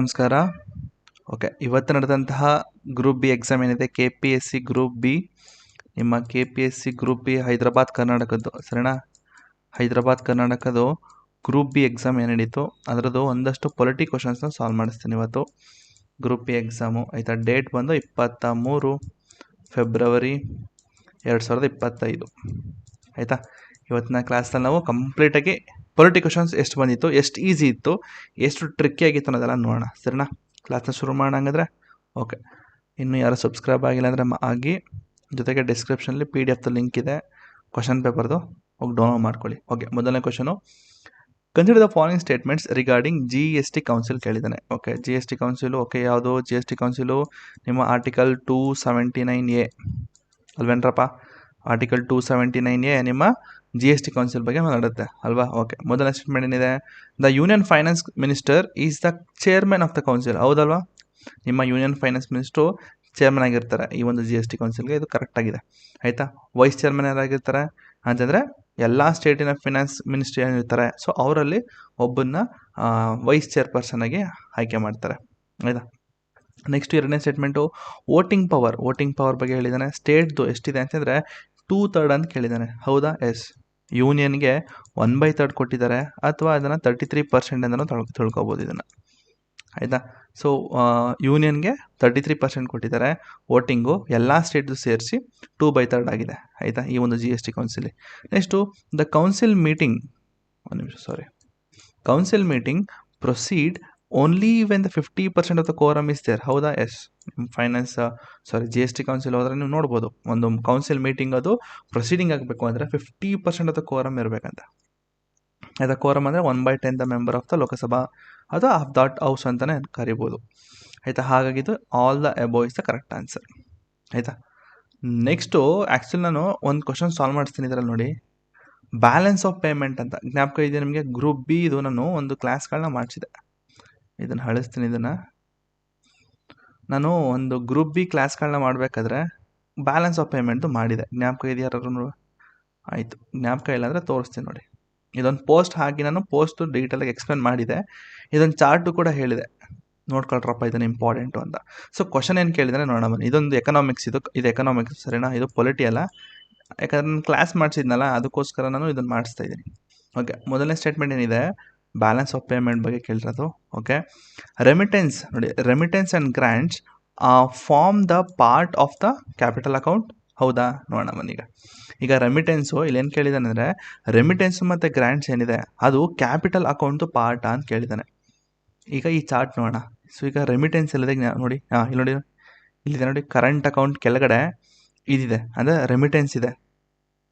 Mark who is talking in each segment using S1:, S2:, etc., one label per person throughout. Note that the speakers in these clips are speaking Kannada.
S1: ನಮಸ್ಕಾರ ಓಕೆ ಇವತ್ತು ನಡೆದಂತಹ ಗ್ರೂಪ್ ಬಿ ಎಕ್ಸಾಮ್ ಏನಿದೆ K P S C group B ನಿಮ್ಮ K P S C group B Hyderabad ಕರ್ನಾಟಕದ್ದು ಸರಿನಾ ಹೈದರಾಬಾದ್ ಕರ್ನಾಟಕದ್ದು ಗ್ರೂಪ್ ಬಿ ಎಕ್ಸಾಮ್ ಏನು ನಡೀತು ಅದರದ್ದು ಒಂದಷ್ಟು ಪೊಲಿಟಿ ಕ್ವಶನ್ಸ್ನ ಸಾಲ್ವ್ ಮಾಡಿಸ್ತೀನಿ ಇವತ್ತು ಗ್ರೂಪ್ ಬಿ ಎಕ್ಸಾಮು ಆಯಿತಾ ಡೇಟ್ ಬಂದು ಇಪ್ಪತ್ತ ಮೂರು ಫೆಬ್ರವರಿ ಎರಡು ಸಾವಿರದ ಇಪ್ಪತ್ತೈದು ಆಯಿತಾ ಇವತ್ತಿನ ಕ್ಲಾಸಲ್ಲಿ ನಾವು ಕಂಪ್ಲೀಟಾಗಿ ಪೊಲಿಟಿ ಕ್ವಶನ್ಸ್ ಎಷ್ಟು ಬಂದಿತ್ತು ಎಷ್ಟು ಈಸಿ ಇತ್ತು ಎಷ್ಟು ಟ್ರಿಕ್ಕಿ ಆಗಿತ್ತು ಅನ್ನೋದೆಲ್ಲ ನೋಡೋಣ ಸರಿನಾ ಕ್ಲಾಸ್ನ ಶುರು ಮಾಡೋಣ ಹಂಗಂದ್ರೆ ಓಕೆ ಇನ್ನೂ ಯಾರು ಸಬ್ಸ್ಕ್ರೈಬ್ ಆಗಿಲ್ಲ ಅಂದರೆ ಆಗಿ ಜೊತೆಗೆ ಡಿಸ್ಕ್ರಿಪ್ಷನಲ್ಲಿ ಪಿ ಡಿ ಎಫ್ ಲಿಂಕ್ ಇದೆ ಕ್ವಶನ್ ಪೇಪರ್ದು ಹೋಗಿ ಡೌನ್ಲೋಡ್ ಮಾಡ್ಕೊಳ್ಳಿ ಓಕೆ ಮೊದಲನೇ question consider the following statements regarding G S T council ಕೇಳಿದ್ದಾನೆ okay G S T council okay ಯಾವುದು ಜಿ ಎಸ್ ಟಿ ಕೌನ್ಸಿಲು ನಿಮ್ಮ article two seventy nine A ಅಲ್ವೇನ್ರಪ್ಪ article two seventy nine A ನಿಮ್ಮ ಜಿ ಎಸ್ ಟಿ ಕೌನ್ಸಿಲ್ ಬಗ್ಗೆ ಮಾತಾಡುತ್ತೆ ಅಲ್ವಾ ಓಕೆ ಮೊದಲ ಸ್ಟೇಟ್ಮೆಂಟ್ ಏನಿದೆ the union finance minister is the chairman of the council ಹೌದಲ್ವಾ ನಿಮ್ಮ ಯೂನಿಯನ್ ಫೈನಾನ್ಸ್ ಮಿನಿಸ್ಟ್ರು ಚೇರ್ಮನ್ ಆಗಿರ್ತಾರೆ ಈ ಒಂದು ಜಿ ಎಸ್ ಟಿ ಕೌನ್ಸಿಲ್ಗೆ ಇದು ಕರೆಕ್ಟಾಗಿದೆ ಆಯಿತಾ ವೈಸ್ ಚೇರ್ಮನ್ ಯಾರಾಗಿರ್ತಾರೆ ಅಂತಂದರೆ ಎಲ್ಲ ಸ್ಟೇಟಿನ ಫಿನಾನ್ಸ್ ಮಿನಿಸ್ಟ್ರಿ ಏನಿರ್ತಾರೆ ಸೊ ಅವರಲ್ಲಿ ಒಬ್ಬನ್ನ ವೈಸ್ ಆಗಿ ಆಯ್ಕೆ ಮಾಡ್ತಾರೆ ಆಯಿತಾ ನೆಕ್ಸ್ಟ್ ಎರಡನೇ statement voting power voting power ಬಗ್ಗೆ ಹೇಳಿದ್ದಾನೆ ಸ್ಟೇಟ್ದು ಎಷ್ಟಿದೆ ಅಂತಂದರೆ ಟೂ ತರ್ಡ್ ಅಂತ ಕೇಳಿದ್ದಾನೆ ಹೌದಾ ಎಸ್ ಯೂನಿಯನ್ಗೆ ಒನ್ ಬೈ ತರ್ಡ್ ಕೊಟ್ಟಿದ್ದಾರೆ ಅಥವಾ ಅದನ್ನು ತರ್ಟಿ ತ್ರೀ ಪರ್ಸೆಂಟ್ ಅಂತಲೂ ತೊಳ್ಕೊ ತಿಳ್ಕೊಬೋದು ಇದನ್ನು ಆಯಿತಾ ಸೊ ಯೂನಿಯನ್ಗೆ ತರ್ಟಿ ತ್ರೀ ಪರ್ಸೆಂಟ್ ಕೊಟ್ಟಿದ್ದಾರೆ ವೋಟಿಂಗು ಎಲ್ಲ ಸ್ಟೇಟ್ದು ಸೇರಿಸಿ ಟೂ ಬೈ ತರ್ಡ್ ಆಗಿದೆ ಆಯಿತಾ ಈ ಒಂದು ಜಿ ಎಸ್ ಟಿ ಕೌನ್ಸಿಲಿ ನೆಕ್ಸ್ಟು ದ ಕೌನ್ಸಿಲ್ ಮೀಟಿಂಗ್ ಒಂದು ನಿಮಿಷ sorry council meeting proceed only when the fifty percent of the quorum is there ಹೌದಾ yes finance sorry G S T council ಹೋದ್ರೆ ನೀವು ನೋಡ್ಬೋದು ಒಂದು ಕೌನ್ಸಿಲ್ ಮೀಟಿಂಗ್ ಅದು ಪ್ರೊಸೀಡಿಂಗ್ ಆಗಬೇಕು ಅಂದರೆ fifty percent of the quorum ಇರಬೇಕಂತ ಆಯಿತಾ ಕೋರಮ್ ಅಂದರೆ one by ten the member of the Lok Sabha ಅದು ಆಫ್ ದಾಟ್ ಹೌಸ್ ಅಂತಲೇ ಕರಿಬೋದು ಆಯಿತಾ ಇದು all the above is the correct answer ಆಯಿತಾ ನೆಕ್ಸ್ಟು ಆ್ಯಕ್ಚುಲಿ ನಾನು ಒಂದು ಕ್ವಶನ್ ಸಾಲ್ವ್ ಮಾಡಿಸ್ತೀನಿ ಇದರಲ್ಲಿ ನೋಡಿ ಬ್ಯಾಲೆನ್ಸ್ ಆಫ್ ಪೇಮೆಂಟ್ ಅಂತ ಜ್ಞಾಪಕ ಇದೆ ನಿಮಗೆ ಗ್ರೂಪ್ ಬಿ ಇದು ನಾನು ಒಂದು ಕ್ಲಾಸ್ಗಳನ್ನ ಮಾಡಿಸಿದೆ ಇದನ್ನು ಹಳಿಸ್ತೀನಿ ಇದನ್ನು ನಾನು ಒಂದು ಗ್ರೂಪ್ ಬಿ ಕ್ಲಾಸ್ಗಳನ್ನ ಮಾಡಬೇಕಾದ್ರೆ ಬ್ಯಾಲೆನ್ಸ್ ಆಫ್ ಪೇಮೆಂಟು ಮಾಡಿದೆ ಜ್ಞಾಪಕ ಇದೆಯಾ ಆಯಿತು ಜ್ಞಾಪಕ ಅಂದರೆ ತೋರಿಸ್ತೀನಿ ನೋಡಿ ಇದೊಂದು ಪೋಸ್ಟ್ ಹಾಕಿ ನಾನು ಪೋಸ್ಟು ಡೀಟೇಲಾಗಿ ಎಕ್ಸ್ಪ್ಲೇನ್ ಮಾಡಿದೆ ಇದೊಂದು ಚಾರ್ಟು ಕೂಡ ಹೇಳಿದೆ ನೋಡ್ಕೊಳ್ರಪ್ಪ ಇದನ್ನು ಇಂಪಾರ್ಟೆಂಟು ಅಂತ ಸೊ ಕ್ವಶನ್ ಏನು ಕೇಳಿದರೆ ನೋಡೋಣ ಬನ್ನಿ ಇದೊಂದು ಎಕನಾಮಿಕ್ಸ್ ಇದು ಇದು ಎಕನಾಮಿಕ್ಸ್ ಸರಿನಾ ಇದು ಪೊಲಿಟಿ ಅಲ್ಲ ಯಾಕಂದ್ರೆ ನಾನು ಕ್ಲಾಸ್ ಮಾಡಿಸಿದ್ನಲ್ಲ ಅದಕ್ಕೋಸ್ಕರ ನಾನು ಇದನ್ನು ಮಾಡಿಸ್ತಾ ಇದ್ದೀನಿ ಓಕೆ ಮೊದಲನೇ ಸ್ಟೇಟ್ಮೆಂಟ್ ಏನಿದೆ ಬ್ಯಾಲೆನ್ಸ್ ಆಫ್ ಪೇಮೆಂಟ್ ಬಗ್ಗೆ ಕೇಳಿರೋದು ಓಕೆ ರೆಮಿಟೆನ್ಸ್ ನೋಡಿ remittance and grants form the part of the capital account ಹೌದಾ ನೋಡೋಣ ಮನೀಗ ಈಗ ರೆಮಿಟೆನ್ಸು ಇಲ್ಲೇನು ಕೇಳಿದಾನೆ ಅಂದರೆ ರೆಮಿಟೆನ್ಸು ಮತ್ತು ಗ್ರ್ಯಾಂಡ್ಸ್ ಏನಿದೆ ಅದು ಕ್ಯಾಪಿಟಲ್ ಅಕೌಂಟು ಪಾರ್ಟ್ ಅಂತ ಕೇಳಿದ್ದಾನೆ ಈಗ ಈ ಚಾರ್ಟ್ ನೋಡೋಣ ಸೊ ಈಗ ರೆಮಿಟೆನ್ಸ್ ಇಲ್ಲದೆ ನೋಡಿ ಹಾಂ ಇಲ್ಲಿ ನೋಡಿ ಇಲ್ಲಿದೆ ನೋಡಿ ಕರೆಂಟ್ ಅಕೌಂಟ್ ಕೆಳಗಡೆ ಇದಿದೆ ಅಂದರೆ ರೆಮಿಟೆನ್ಸ್ ಇದೆ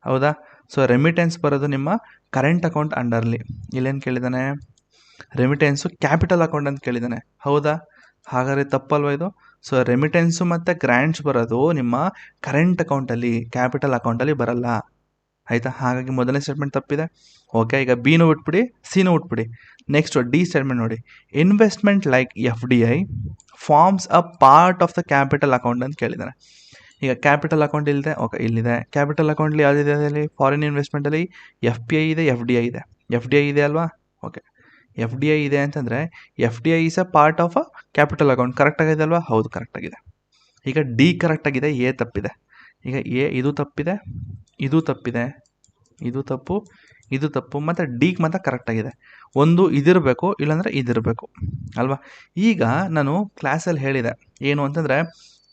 S1: ಹೌದಾ ಸೊ ರೆಮಿಟೆನ್ಸ್ ಬರೋದು ನಿಮ್ಮ ಕರೆಂಟ್ ಅಕೌಂಟ್ ಅಂಡರ್ಲಿ ಇಲ್ಲೇನು ಕೇಳಿದ್ದಾನೆ ರೆಮಿಟೆನ್ಸು ಕ್ಯಾಪಿಟಲ್ ಅಕೌಂಟ್ ಅಂತ ಕೇಳಿದ್ದಾನೆ ಹೌದಾ ಹಾಗಾದರೆ ತಪ್ಪಲ್ವ ಇದು ಸೊ ರೆಮಿಟೆನ್ಸು ಮತ್ತು ಗ್ರ್ಯಾಂಟ್ಸ್ ಬರೋದು ನಿಮ್ಮ ಕರೆಂಟ್ ಅಕೌಂಟಲ್ಲಿ ಕ್ಯಾಪಿಟಲ್ ಅಕೌಂಟಲ್ಲಿ ಬರಲ್ಲ ಆಯಿತಾ ಹಾಗಾಗಿ ಮೊದಲನೇ ಸ್ಟೇಟ್ಮೆಂಟ್ ತಪ್ಪಿದೆ ಓಕೆ ಈಗ ಬಿನೂ ಉಟ್ಬಿಡಿ ಸಿನೂ ಉಟ್ಬಿಡಿ ನೆಕ್ಸ್ಟ್ ಡಿ ಸ್ಟೇಟ್ಮೆಂಟ್ ನೋಡಿ investment like F D I forms a part of the capital account ಅಂತ ಕೇಳಿದ್ದಾನೆ ಈಗ ಕ್ಯಾಪಿಟಲ್ ಅಕೌಂಟ್ ಇಲ್ಲದೆ ಓಕೆ ಇಲ್ಲಿದೆ ಕ್ಯಾಪಿಟಲ್ ಅಕೌಂಟ್ಲಿ ಯಾವುದಿದೆ ಅದರಲ್ಲಿ ಫಾರಿನ್ ಇನ್ವೆಸ್ಟ್ಮೆಂಟಲ್ಲಿ ಎಫ್ ಪಿ ಐ ಇದೆ ಎಫ್ ಡಿ ಐ ಇದೆ ಎಫ್ ಡಿ ಐ ಇದೆ ಅಲ್ವಾ ಓಕೆ ಎಫ್ ಡಿ ಐ ಇದೆ ಅಂತಂದರೆ F D I is a part of a capital account ಕರೆಕ್ಟಾಗಿದೆ ಅಲ್ವಾ ಹೌದು ಕರೆಕ್ಟಾಗಿದೆ ಈಗ ಡಿ ಕರೆಕ್ಟಾಗಿದೆ ಎ ತಪ್ಪಿದೆ ಈಗ ಎ ಇದು ತಪ್ಪಿದೆ ಇದು ತಪ್ಪಿದೆ ಇದು ತಪ್ಪು ಇದು ತಪ್ಪು ಮತ್ತು ಡಿಗೆ ಮಾತ್ರ ಕರೆಕ್ಟಾಗಿದೆ ಒಂದು ಇದಿರಬೇಕು ಇಲ್ಲಾಂದರೆ ಇದಿರಬೇಕು ಅಲ್ವಾ ಈಗ ನಾನು ಕ್ಲಾಸಲ್ಲಿ ಹೇಳಿದೆ ಏನು ಅಂತಂದರೆ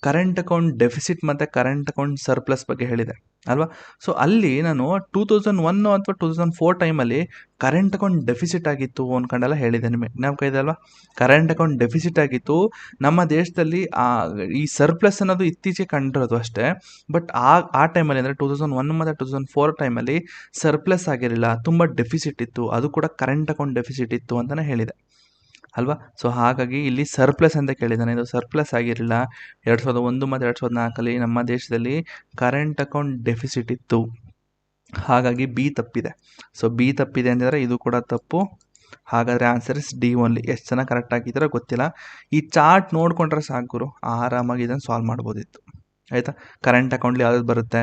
S1: ಕರೆಂಟ್ ಅಕೌಂಟ್ ಡೆಫಿಸಿಟ್ ಮತ್ತು ಕರೆಂಟ್ ಅಕೌಂಟ್ ಸರ್ಪ್ಲಸ್ ಬಗ್ಗೆ ಹೇಳಿದೆ ಅಲ್ವಾ ಸೊ ಅಲ್ಲಿ ನಾನು ಟೂ ತೌಸಂಡ್ ಒನ್ ಅಥವಾ ಟೂ ತೌಸಂಡ್ ಫೋರ್ ಟೈಮಲ್ಲಿ ಕರೆಂಟ್ ಅಕೌಂಟ್ ಡೆಫಿಸಿಟ್ ಆಗಿತ್ತು ಅಂದ್ಕೊಂಡೆಲ್ಲ ಹೇಳಿದೆ ನಿಮಗೆ ನಾವು ಅಲ್ವಾ ಕರೆಂಟ್ ಅಕೌಂಟ್ ಡೆಫಿಸಿಟ್ ಆಗಿತ್ತು ನಮ್ಮ ದೇಶದಲ್ಲಿ ಈ ಸರ್ಪ್ಲಸ್ ಅನ್ನೋದು ಇತ್ತೀಚೆಗೆ ಕಂಡಿರೋದು ಅಷ್ಟೇ ಬಟ್ ಆ ಆ ಟೈಮಲ್ಲಿ ಅಂದರೆ ಟೂ ತೌಸಂಡ್ ಒನ್ ಮತ್ತು ಟೂ ತೌಸಂಡ್ ಫೋರ್ ಟೈಮಲ್ಲಿ ಸರ್ಪ್ಲಸ್ ಆಗಿರಲಿಲ್ಲ ತುಂಬ ಡೆಫಿಸಿಟ್ ಇತ್ತು ಅದು ಕೂಡ ಕರೆಂಟ್ ಅಕೌಂಟ್ ಡೆಫಿಸಿಟ್ ಇತ್ತು ಅಂತಲೇ ಹೇಳಿದೆ ಅಲ್ವಾ ಸೊ ಹಾಗಾಗಿ ಇಲ್ಲಿ ಸರ್ಪ್ಲಸ್ ಅಂತ ಕೇಳಿದ್ದಾನೆ ಇದು ಸರ್ಪ್ಲಸ್ ಆಗಿರಲಿಲ್ಲ ಎರಡು ಸಾವಿರದ ಒಂದು ಮತ್ತು ಎರಡು ಸಾವಿರದ ನಾಲ್ಕಲ್ಲಿ ನಮ್ಮ ದೇಶದಲ್ಲಿ ಕರೆಂಟ್ ಅಕೌಂಟ್ ಡೆಫಿಸಿಟ್ ಇತ್ತು ಹಾಗಾಗಿ ಬಿ ತಪ್ಪಿದೆ ಸೊ ಬಿ ತಪ್ಪಿದೆ ಅಂತಂದರೆ ಇದು ಕೂಡ ತಪ್ಪು ಹಾಗಾದರೆ ಆನ್ಸರ್ ಇಸ್ ಡಿ ಓನ್ಲಿ ಎಷ್ಟು ಜನ ಕರೆಕ್ಟ್ ಆಗಿದ್ದೀರೋ ಗೊತ್ತಿಲ್ಲ ಈ ಚಾರ್ಟ್ ನೋಡ್ಕೊಂಡ್ರೆ ಸಾಕು ಗುರು ಆರಾಮಾಗಿ ಇದನ್ನು ಸಾಲ್ವ್ ಮಾಡ್ಬೋದಿತ್ತು ಆಯಿತಾ ಕರೆಂಟ್ ಅಕೌಂಟ್ಲಿ ಯಾವ್ದು ಬರುತ್ತೆ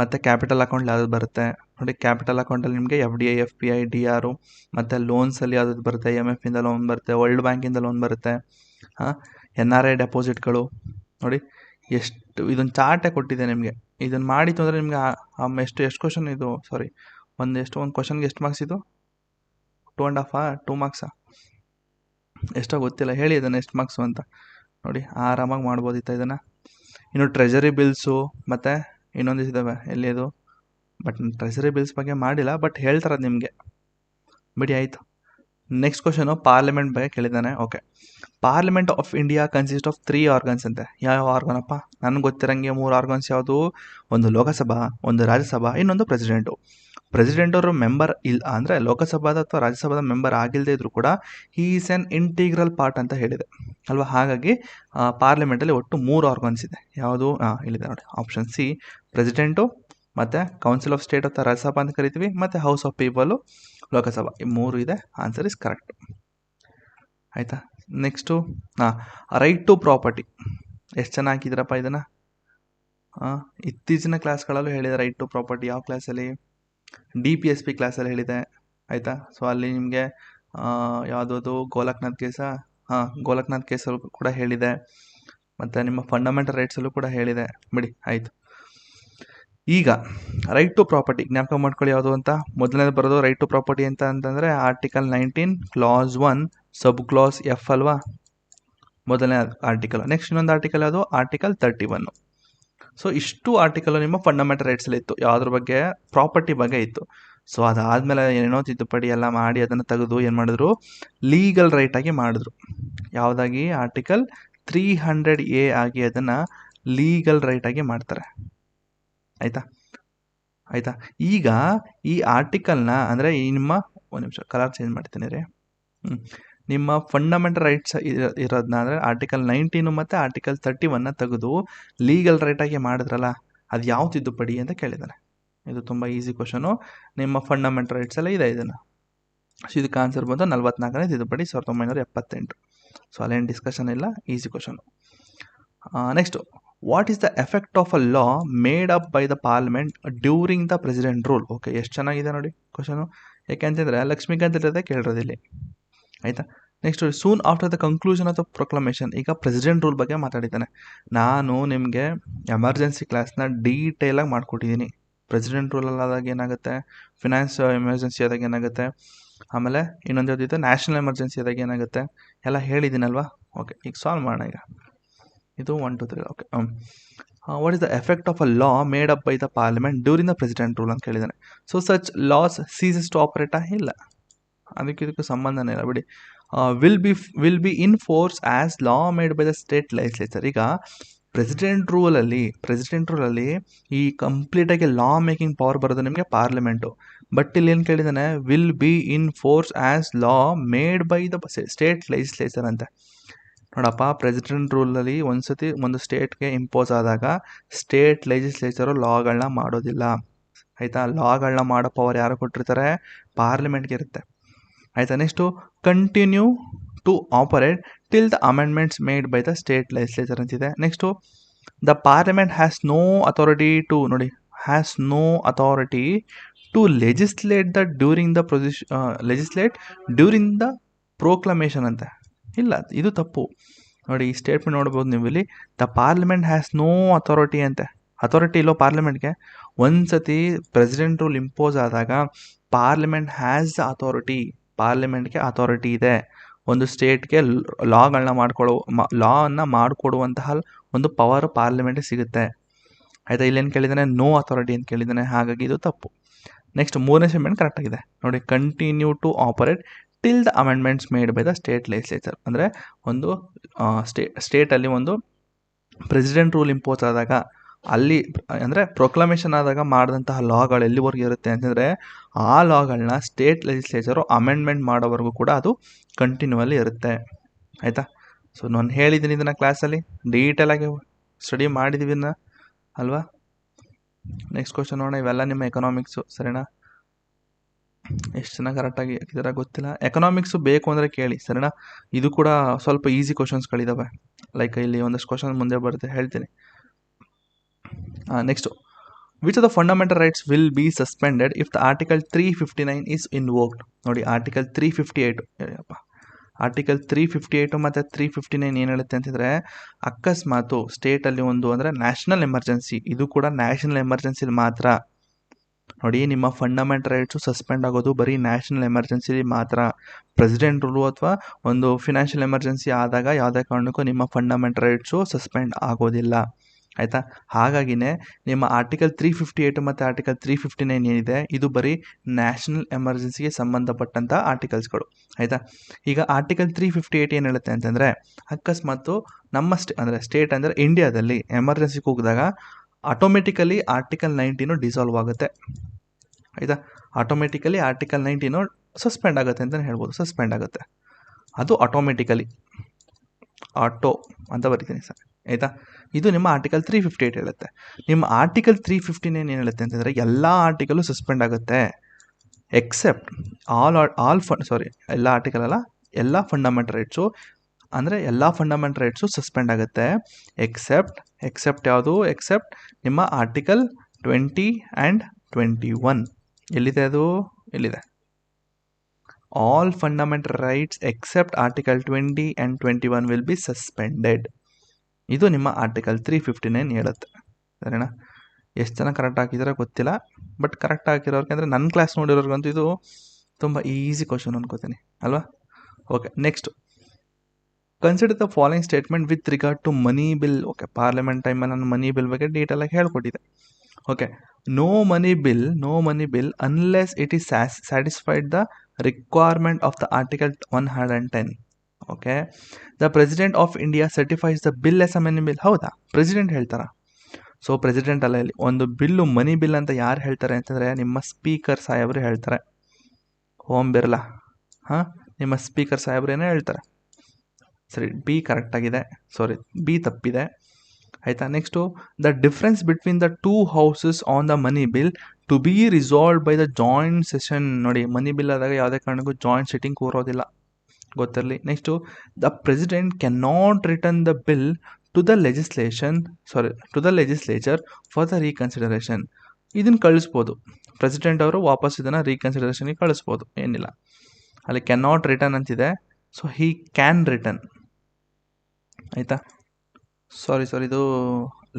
S1: ಮತ್ತು ಕ್ಯಾಪಿಟಲ್ ಅಕೌಂಟ್ ಯಾವ್ದು ಬರುತ್ತೆ ನೋಡಿ ಕ್ಯಾಪಿಟಲ್ ಅಕೌಂಟಲ್ಲಿ ನಿಮಗೆ F D I F P I D ಆರು ಮತ್ತು ಲೋನ್ಸಲ್ಲಿ ಯಾವ್ದು ಬರುತ್ತೆ ಎಮ್ ಎಮ್ ಇಂದ ಲೋನ್ ಬರುತ್ತೆ ವರ್ಲ್ಡ್ ಬ್ಯಾಂಕಿಂದ ಲೋನ್ ಬರುತ್ತೆ ಹಾಂ ಎನ್ ಆರ್ ಐ ಡೆಪಾಸಿಟ್ಗಳು ನೋಡಿ ಎಷ್ಟು ಇದೊಂದು ಚಾರ್ಟೇ ಕೊಟ್ಟಿದೆ ನಿಮಗೆ ಇದನ್ನು ಮಾಡಿತ್ತು ಅಂದರೆ ನಿಮಗೆ ಎಷ್ಟು ಎಷ್ಟು ಕ್ವಶನ್ ಇದು ಸಾರಿ ಒಂದು ಎಷ್ಟು ಒಂದು ಕ್ವಶನ್ಗೆ ಎಷ್ಟು ಮಾರ್ಕ್ಸ್ ಇದು ಟೂ ಆ್ಯಂಡ್ ಹಾಫಾ ಟೂ ಮಾರ್ಕ್ಸಾ ಎಷ್ಟೋ ಗೊತ್ತಿಲ್ಲ ಹೇಳಿ ಇದನ್ನು ಎಷ್ಟು ಮಾರ್ಕ್ಸು ಅಂತ ನೋಡಿ ಆರಾಮಾಗಿ ಮಾಡ್ಬೋದಿತ್ತ ಇದನ್ನು ಇನ್ನು ಟ್ರೆಜರಿ ಬಿಲ್ಸು ಮತ್ತು ಇನ್ನೊಂದು ಇದ್ದಾವೆ ಎಲ್ಲಿ ಅದು ಬಟ್ ಟ್ರೆಸರಿ ಬಿಲ್ಸ್ ಬಗ್ಗೆ ಮಾಡಿಲ್ಲ ಬಟ್ ಹೇಳ್ತಾರೆ ನಿಮಗೆ ಬಿಡಿ ಆಯಿತು ನೆಕ್ಸ್ಟ್ ಕ್ವಶನು ಪಾರ್ಲಿಮೆಂಟ್ ಬಗ್ಗೆ ಕೇಳಿದ್ದಾನೆ okay parliament of India consist of three organs ಅಂತೆ ಯಾವ ಆರ್ಗನ್ ಅಪ್ಪ ನನಗೆ ಗೊತ್ತಿರಂಗೆ ಮೂರು ಆರ್ಗನ್ಸ್ ಯಾವುದು ಒಂದು ಲೋಕಸಭಾ ಒಂದು ರಾಜ್ಯಸಭಾ ಇನ್ನೊಂದು ಪ್ರೆಸಿಡೆಂಟು ಪ್ರೆಸಿಡೆಂಟ್ ಅವರು ಮೆಂಬರ್ ಇಲ್ಲ ಅಂದರೆ ಲೋಕಸಭಾದ ಅಥವಾ ರಾಜ್ಯಸಭಾದ ಮೆಂಬರ್ ಆಗಿಲ್ಲದೆ ಇದ್ರು ಕೂಡ he is an integral part ಅಂತ ಹೇಳಿದೆ ಅಲ್ವಾ ಹಾಗಾಗಿ ಪಾರ್ಲಿಮೆಂಟಲ್ಲಿ ಒಟ್ಟು ಮೂರು ಆರ್ಗನ್ಸ್ ಇದೆ ಯಾವುದು ಇಲ್ಲಿದೆ ನೋಡಿ ಆಪ್ಷನ್ ಸಿ ಪ್ರೆಸಿಡೆಂಟು ಮತ್ತು ಕೌನ್ಸಿಲ್ ಆಫ್ ಸ್ಟೇಟ್ ಅಥವಾ ರಾಜ್ಯಸಭಾ ಅಂತ ಕರಿತೀವಿ ಮತ್ತು ಹೌಸ್ ಆಫ್ ಪೀಪಲು ಲೋಕಸಭಾ ಈ ಮೂರು ಇದೆ ಆನ್ಸರ್ ಇಸ್ ಕರೆಕ್ಟ್ ಆಯಿತಾ ನೆಕ್ಸ್ಟು ಹಾಂ ರೈಟ್ ಟು ಪ್ರಾಪರ್ಟಿ ಎಷ್ಟು ಜನ ಹಾಕಿದ್ದೀರಪ್ಪ ಇದನ್ನು ಇತ್ತೀಚಿನ ಕ್ಲಾಸ್ಗಳಲ್ಲೂ ಹೇಳಿದೆ ರೈಟ್ ಟು ಪ್ರಾಪರ್ಟಿ ಯಾವ ಕ್ಲಾಸಲ್ಲಿ ಡಿ ಪಿ ಎಸ್ ಪಿ ಕ್ಲಾಸಲ್ಲಿ ಹೇಳಿದೆ ಆಯಿತಾ ಸೊ ಅಲ್ಲಿ ನಿಮಗೆ ಯಾವುದದು ಗೋಲಕ್ನಾಥ್ ಕೇಸ ಹಾಂ ಗೋಲಕ್ನಾಥ್ ಕೇಸಲ್ಲೂ ಕೂಡ ಹೇಳಿದೆ ಮತ್ತು ನಿಮ್ಮ ಫಂಡಮೆಂಟಲ್ ರೈಟ್ಸಲ್ಲೂ ಕೂಡ ಹೇಳಿದೆ ಬಿಡಿ ಆಯಿತು ಈಗ ರೈಟ್ ಟು ಪ್ರಾಪರ್ಟಿ ಜ್ಞಾಪಕ ಮಾಡ್ಕೊಳ್ಳಿ ಯಾವುದು ಅಂತ ಮೊದಲನೇದು ಬರೋದು ರೈಟ್ ಟು ಪ್ರಾಪರ್ಟಿ ಅಂತ ಅಂತಂದರೆ article nineteen clause one sub clause F ಅಲ್ವಾ ಮೊದಲನೇ ಆರ್ಟಿಕಲ್ ನೆಕ್ಸ್ಟ್ ಇನ್ನೊಂದು ಆರ್ಟಿಕಲ್ ಯಾವುದು ಆರ್ಟಿಕಲ್ ತರ್ಟಿ ಒನ್ ಸೊ ಇಷ್ಟು ಆರ್ಟಿಕಲು ನಿಮ್ಮ ಫಂಡಮೆಂಟಲ್ ರೈಟ್ಸಲ್ಲಿ ಇತ್ತು ಯಾವುದ್ರ ಬಗ್ಗೆ ಪ್ರಾಪರ್ಟಿ ಬಗ್ಗೆ ಇತ್ತು ಸೊ ಅದಾದಮೇಲೆ ಏನೇನೋ ತಿದ್ದುಪಡಿ ಎಲ್ಲ ಮಾಡಿ ಅದನ್ನು ತೆಗೆದು ಏನು ಮಾಡಿದ್ರು ಲೀಗಲ್ ರೈಟಾಗಿ ಮಾಡಿದ್ರು ಯಾವುದಾಗಿ ಆರ್ಟಿಕಲ್ ತ್ರೀ ಹಂಡ್ರೆಡ್ ಎ ಆಗಿ ಅದನ್ನು ಲೀಗಲ್ ರೈಟಾಗಿ ಮಾಡ್ತಾರೆ ಆಯಿತಾ ಆಯಿತಾ ಈಗ ಈ ಆರ್ಟಿಕಲ್ನ ಅಂದರೆ ಈ ನಿಮ್ಮ ಒಂದು ನಿಮಿಷ ಕಲರ್ ಚೇಂಜ್ ಮಾಡ್ತೀನಿ ರೀ ಹ್ಞೂ ನಿಮ್ಮ ಫಂಡಮೆಂಟಲ್ ರೈಟ್ಸ್ ಇರೋದನ್ನ ಅಂದರೆ ಆರ್ಟಿಕಲ್ ನೈನ್ಟೀನು ಮತ್ತು ಆರ್ಟಿಕಲ್ ತರ್ಟಿ ಒನ್ನ ತೆಗೆದು ಲೀಗಲ್ ರೈಟಾಗಿ ಮಾಡಿದ್ರಲ್ಲ ಅದು ಯಾವ ತಿದ್ದುಪಡಿ ಅಂತ ಕೇಳಿದ್ದಾನೆ ಇದು ತುಂಬ ಈಸಿ ಕ್ವಶನು ನಿಮ್ಮ ಫಂಡಮೆಂಟಲ್ ರೈಟ್ಸ್ ಎಲ್ಲ ಇದೆ ಇದನ್ನು ಸೊ ಇದಕ್ಕೆ ಆನ್ಸರ್ ಬಂದು ನಲ್ವತ್ನಾಲ್ಕನೇ ತಿದ್ದುಪಡಿ ಸಾವಿರದ ಒಂಬೈನೂರ ಎಪ್ಪತ್ತೆಂಟು ಸೊ ಅಲ್ಲೇನು ಡಿಸ್ಕಷನ್ ಇಲ್ಲ easy question next what is the effect of a law made up by the parliament during the president rule okay ಎಷ್ಟು ಚೆನ್ನಾಗಿದೆ ನೋಡಿ ಕ್ವಶನು ಯಾಕೆಂತಂದರೆ ಲಕ್ಷ್ಮೀಕಾಂತ್ ಇರ್ತದೆ ಕೇಳಿರೋದು ಇಲ್ಲಿ ಆಯಿತಾ next soon after the conclusion of the proclamation ಈಗ ಪ್ರೆಸಿಡೆಂಟ್ ರೂಲ್ ಬಗ್ಗೆ ಮಾತಾಡಿದ್ದಾನೆ ನಾನು ನಿಮಗೆ ಎಮರ್ಜೆನ್ಸಿ ಕ್ಲಾಸ್ನ ಡೀಟೇಲಾಗಿ ಮಾಡ್ಕೊಟ್ಟಿದ್ದೀನಿ ಪ್ರೆಸಿಡೆಂಟ್ ರೂಲಲ್ಲಾದಾಗ ಆದಾಗ ಏನಾಗುತ್ತೆ ಫಿನಾನ್ಸ್ ಎಮರ್ಜೆನ್ಸಿ ಆದಾಗ ಏನಾಗುತ್ತೆ ಆಮೇಲೆ ಇನ್ನೊಂದು ಯಾವುದಿತ್ತು ನ್ಯಾಷನಲ್ ಎಮರ್ಜೆನ್ಸಿ ಆದಾಗ ಏನಾಗುತ್ತೆ ಎಲ್ಲ ಹೇಳಿದ್ದೀನಲ್ವಾ ಓಕೆ ಈಗ ಸಾಲ್ವ್ ಮಾಡೋಣ ಈಗ ಇದು one two three okay what is the effect of a law made up by the parliament during the president rule ಅಂತ ಕೇಳಿದ್ದಾನೆ so such laws ceases to operate ಇಲ್ಲ ಅದಕ್ಕೆ ಇದಕ್ಕೂ ಸಂಬಂಧನೇ ಇಲ್ಲ ಬಿಡಿ will be will be in force as law made by the state legislature ಈಗ ಪ್ರೆಸಿಡೆಂಟ್ ರೂಲಲ್ಲಿ ಪ್ರೆಸಿಡೆಂಟ್ ರೂಲಲ್ಲಿ ಈ ಕಂಪ್ಲೀಟಾಗಿ ಲಾ ಮೇಕಿಂಗ್ ಪವರ್ ಬರೋದು ನಿಮಗೆ ಪಾರ್ಲಿಮೆಂಟು ಬಟ್ ಇಲ್ಲಿ ಏನು ಕೇಳಿದಾನೆ will be in force as law made by the state legislature ಅಂತೆ ನೋಡಪ್ಪ ಪ್ರೆಸಿಡೆಂಟ್ ರೂಲಲ್ಲಿ ಒಂದು ಸತಿ ಒಂದು ಸ್ಟೇಟ್ಗೆ ಇಂಪೋಸ್ ಆದಾಗ ಸ್ಟೇಟ್ ಲೆಜಿಸ್ಲೇಚರು ಲಾಗಳನ್ನ ಮಾಡೋದಿಲ್ಲ ಆಯಿತಾ ಲಾಗಳನ್ನ ಮಾಡೋ ಪವರ್ ಯಾರು ಕೊಟ್ಟಿರ್ತಾರೆ ಪಾರ್ಲಿಮೆಂಟ್ಗೆ ಇರುತ್ತೆ ಆಯಿತಾ next continue to operate till the amendments made by the state legislature ಅಂತಿದೆ next the parliament has no authority to ನೋಡಿ has no authority to legislate the during the ಪ್ರೊಸಿಷ್ legislate during the proclamation ಅಂತೆ ಇಲ್ಲ ಇದು ತಪ್ಪು ನೋಡಿ ಈ ಸ್ಟೇಟ್ಮೆಂಟ್ ನೋಡ್ಬೋದು ನೀವು ಇಲ್ಲಿ the parliament has no authority ಅಂತೆ ಅಥಾರಿಟಿ ಇಲ್ಲೋ ಪಾರ್ಲಿಮೆಂಟ್ಗೆ ಒಂದು ಸತಿ ಪ್ರೆಸಿಡೆಂಟ್ ರೂಲ್ ಇಂಪೋಸ್ ಆದಾಗ ಪಾರ್ಲಿಮೆಂಟ್ ಹ್ಯಾಸ್ ಅಥಾರಿಟಿ ಪಾರ್ಲಿಮೆಂಟ್ಗೆ ಅಥಾರಿಟಿ ಇದೆ ಒಂದು ಸ್ಟೇಟ್ಗೆ ಲಾಗಳನ್ನ ಮಾಡ್ಕೊಳ್ಳೋ ಅನ್ನ ಮಾಡಿಕೊಡುವಂತಹ ಒಂದು ಪವರ್ ಪಾರ್ಲಿಮೆಂಟ್ಗೆ ಸಿಗುತ್ತೆ ಆಯಿತಾ ಇಲ್ಲೇನು ಕೇಳಿದ್ದಾನೆ ನೋ ಅಥಾರಿಟಿ ಅಂತ ಕೇಳಿದ್ದಾನೆ ಹಾಗಾಗಿ ಇದು ತಪ್ಪು ನೆಕ್ಸ್ಟ್ ಮೂರನೇ ಸ್ಟೇಟ್ಮೆಂಟ್ ಕರೆಕ್ಟಾಗಿದೆ ನೋಡಿ continue to operate till the amendments made by the state legislature ಅಂದರೆ ಒಂದು ಸ್ಟೇ ಸ್ಟೇಟಲ್ಲಿ ಒಂದು ಪ್ರೆಸಿಡೆಂಟ್ ರೂಲ್ ಇಂಪೋಸ್ ಆದಾಗ ಅಲ್ಲಿ ಅಂದರೆ ಪ್ರೊಕ್ಲಮೇಷನ್ ಆದಾಗ ಮಾಡಿದಂತಹ ಲಾಗಳು ಎಲ್ಲಿವರೆಗೂ ಇರುತ್ತೆ ಅಂತಂದರೆ ಆ ಲಾಗಳನ್ನ ಸ್ಟೇಟ್ ಲೆಜಿಸ್ಲೇಚರು ಅಮೆಂಡ್ಮೆಂಟ್ ಮಾಡೋವರೆಗೂ ಕೂಡ ಅದು ಕಂಟಿನ್ಯೂಲಿ ಇರುತ್ತೆ ಆಯಿತಾ ಸೊ ನಾನು ಹೇಳಿದ್ದೀನಿ ಇದನ್ನು ಕ್ಲಾಸಲ್ಲಿ ಡೀಟೇಲಾಗಿ ಸ್ಟಡಿ ಮಾಡಿದ್ದೀವಿ ಅಲ್ವಾ ನೆಕ್ಸ್ಟ್ ಕ್ವಶನ್ ನೋಡೋಣ ಇವೆಲ್ಲ ನಿಮ್ಮ ಎಕನಾಮಿಕ್ಸು ಸರಿನಾ ಎಷ್ಟು ಚೆನ್ನಾಗಿ ಕರೆಕ್ಟಾಗಿ ಹಾಕಿದಾರ ಗೊತ್ತಿಲ್ಲ ಎಕನಾಮಿಕ್ಸು ಬೇಕು ಅಂದರೆ ಕೇಳಿ ಸರಿನಾ ಇದು ಕೂಡ ಸ್ವಲ್ಪ ಈಸಿ ಕ್ವಶನ್ಸ್ಗಳಿದ್ದಾವೆ ಲೈಕ್ ಇಲ್ಲಿ ಒಂದಷ್ಟು ಕ್ವಶನ್ ಮುಂದೆ ಬರುತ್ತೆ ಹೇಳ್ತೀನಿ next which of the fundamental rights will be suspended if the article three fifty nine is invoked ನೋಡಿ ಆರ್ಟಿಕಲ್ ತ್ರೀ ಫಿಫ್ಟಿ ಏಯ್ಟು ಅಪ್ಪ ಆರ್ಟಿಕಲ್ ತ್ರೀ ಫಿಫ್ಟಿ ಏಯ್ಟು ಮತ್ತು ತ್ರೀ ಫಿಫ್ಟಿ ನೈನ್ ಏನು ಹೇಳುತ್ತೆ ಅಂತಿದ್ರೆ ಅಕಸ್ಮಾತು ಸ್ಟೇಟಲ್ಲಿ ಒಂದು ಅಂದರೆ ನ್ಯಾಷನಲ್ ಎಮರ್ಜೆನ್ಸಿ ಇದು ಕೂಡ ನ್ಯಾಷನಲ್ ಎಮರ್ಜೆನ್ಸಿಲಿ ಮಾತ್ರ ನೋಡಿ ನಿಮ್ಮ ಫಂಡಮೆಂಟ್ ರೈಟ್ಸು ಸಸ್ಪೆಂಡ್ ಆಗೋದು ಬರೀ ನ್ಯಾಷನಲ್ ಎಮರ್ಜೆನ್ಸಿಲಿ ಮಾತ್ರ ಪ್ರೆಸಿಡೆಂಟ್ ರೂಲು ಅಥವಾ ಒಂದು ಫಿನಾನ್ಷಿಯಲ್ ಎಮರ್ಜೆನ್ಸಿ ಆದಾಗ ಯಾವುದೇ ಕಾರಣಕ್ಕೂ ನಿಮ್ಮ ಫಂಡಮೆಂಟ್ ರೈಟ್ಸು ಸಸ್ಪೆಂಡ್ ಆಗೋದಿಲ್ಲ ಆಯಿತಾ ಹಾಗಾಗಿನೇ ನಿಮ್ಮ ಆರ್ಟಿಕಲ್ ತ್ರೀ ಫಿಫ್ಟಿ ಏಯ್ಟ್ ಮತ್ತು ಆರ್ಟಿಕಲ್ ತ್ರೀ ಫಿಫ್ಟಿ ನೈನ್ ಏನಿದೆ ಇದು ಬರೀ ನ್ಯಾಷನಲ್ ಎಮರ್ಜೆನ್ಸಿಗೆ ಸಂಬಂಧಪಟ್ಟಂಥ ಆರ್ಟಿಕಲ್ಸ್ಗಳು ಆಯಿತಾ ಈಗ ಆರ್ಟಿಕಲ್ ತ್ರೀ ಫಿಫ್ಟಿ ಏಯ್ಟ್ ಏನು ಹೇಳುತ್ತೆ ಅಂತಂದರೆ ಅಕಸ್ಮಾತು ನಮ್ಮ ಸ್ಟೇ ಅಂದರೆ ಸ್ಟೇಟ್ ಅಂದರೆ ಇಂಡಿಯಾದಲ್ಲಿ ಎಮರ್ಜೆನ್ಸಿ ಕೂಗಿದಾಗ ಆಟೋಮೆಟಿಕಲಿ ಆರ್ಟಿಕಲ್ ನೈನ್ಟೀನು ಡಿಸಾಲ್ವ್ ಆಗುತ್ತೆ ಆಯಿತಾ ಆಟೋಮೆಟಿಕಲಿ ಆರ್ಟಿಕಲ್ ನೈನ್ಟೀನು ಸಸ್ಪೆಂಡ್ ಆಗುತ್ತೆ ಅಂತಲೇ ಹೇಳ್ಬೋದು ಸಸ್ಪೆಂಡ್ ಆಗುತ್ತೆ ಅದು ಆಟೋಮೆಟಿಕಲಿ ಆಟೋ ಅಂತ ಬರ್ತೀನಿ ಸರ್ ಆಯಿತಾ ಇದು ನಿಮ್ಮ ಆರ್ಟಿಕಲ್ ತ್ರೀ ಫಿಫ್ಟಿ ಏಟ್ ಹೇಳುತ್ತೆ ನಿಮ್ಮ ಆರ್ಟಿಕಲ್ ತ್ರೀ ಫಿಫ್ಟಿ ಏನು ಹೇಳುತ್ತೆ ಅಂತಂದರೆ ಎಲ್ಲ ಆರ್ಟಿಕಲ್ಲು ಸಸ್ಪೆಂಡ್ ಆಗುತ್ತೆ ಎಕ್ಸೆಪ್ಟ್ ಆಲ್ ಆಲ್ ಫ ಸಾರಿ ಎಲ್ಲ ಆರ್ಟಿಕಲ್ ಅಲ್ಲ ಎಲ್ಲ ಫಂಡಮೆಂಟಲ್ ರೈಟ್ಸು ಅಂದರೆ ಎಲ್ಲ ಫಂಡಮೆಂಟಲ್ ರೈಟ್ಸು ಸಸ್ಪೆಂಡ್ ಆಗುತ್ತೆ ಎಕ್ಸೆಪ್ಟ್ ಎಕ್ಸೆಪ್ಟ್ ಯಾವುದು ಎಕ್ಸೆಪ್ಟ್ ನಿಮ್ಮ article twenty and twenty one ಎಲ್ಲಿದೆ ಅದು ಎಲ್ಲಿದೆ all fundamental rights except article twenty and twenty one will be suspended ಇದು ನಿಮ್ಮ ಆರ್ಟಿಕಲ್ ತ್ರೀ ಫಿಫ್ಟಿ ನೈನ್ ಹೇಳುತ್ತೆ ಸರಿನಾ ಎಷ್ಟು ಜನ ಕರೆಕ್ಟ್ ಹಾಕಿದ್ರೆ ಗೊತ್ತಿಲ್ಲ ಬಟ್ ಕರೆಕ್ಟ್ ಹಾಕಿರೋರ್ಗೆ ಅಂದರೆ ನನ್ನ ಕ್ಲಾಸ್ ನೋಡಿರೋರ್ಗಂತೂ ಇದು ತುಂಬ ಈಸಿ ಕ್ವಶನ್ ಅನ್ಕೋತೀನಿ ಅಲ್ವಾ okay next consider the following statement with regard to money bill okay parliament ಟೈಮಲ್ಲಿ ನಾನು ಮನಿ ಬಿಲ್ ಬಗ್ಗೆ ಆಗಿ ಹೇಳ್ಕೊಟ್ಟಿದೆ okay no money bill no money bill unless it is ಸ್ಯಾಸ್ satisfied the requirement of the article one hundred and ten okay the president of India certifies the bill as a money bill ಹೌದಾ ಪ್ರೆಸಿಡೆಂಟ್ ಹೇಳ್ತಾರೆ ಸೊ ಪ್ರೆಸಿಡೆಂಟ್ ಅಲ್ಲ ಇಲ್ಲಿ ಒಂದು ಬಿಲ್ಲು ಮನಿ ಬಿಲ್ ಅಂತ ಯಾರು ಹೇಳ್ತಾರೆ ಅಂತಂದರೆ ನಿಮ್ಮ ಸ್ಪೀಕರ್ ಸಾಹೇಬರು ಹೇಳ್ತಾರೆ ಓಂ ಬಿರ್ಲಾ ಹಾಂ ನಿಮ್ಮ ಸ್ಪೀಕರ್ ಸಾಹೇಬರು ಏನೋ ಹೇಳ್ತಾರೆ ಸರಿ ಬಿ ಕರೆಕ್ಟಾಗಿದೆ ಸಾರಿ ಬಿ ತಪ್ಪಿದೆ ಆಯಿತಾ next the difference between the two houses on the money bill to be resolve by the joint session ನೋಡಿ ಮನಿ ಬಿಲ್ ಆದಾಗ ಯಾವುದೇ ಕಾರಣಕ್ಕೂ ಜಾಯಿಂಟ್ ಸಿಟ್ಟಿಂಗ್ ಕೂರೋದಿಲ್ಲ ಗೊತ್ತಿರಲಿ next the president can not return the bill to the legislation sorry to the legislature for the reconsideration ಇದನ್ನು ಕಳಿಸ್ಬೋದು ಪ್ರೆಸಿಡೆಂಟ್ ಅವರು ವಾಪಸ್ ಇದನ್ನು ರೀಕನ್ಸಿಡರೇಷನ್ಗೆ ಕಳಿಸ್ಬೋದು ಏನಿಲ್ಲ ಅಲ್ಲಿ ಕ್ಯಾನ್ ನಾಟ್ ರಿಟರ್ನ್ ಅಂತಿದೆ ಸೊ ಹೀ ಕ್ಯಾನ್ ರಿಟರ್ನ್ ಆಯಿತಾ ಸಾರಿ ಸರ್ ಇದು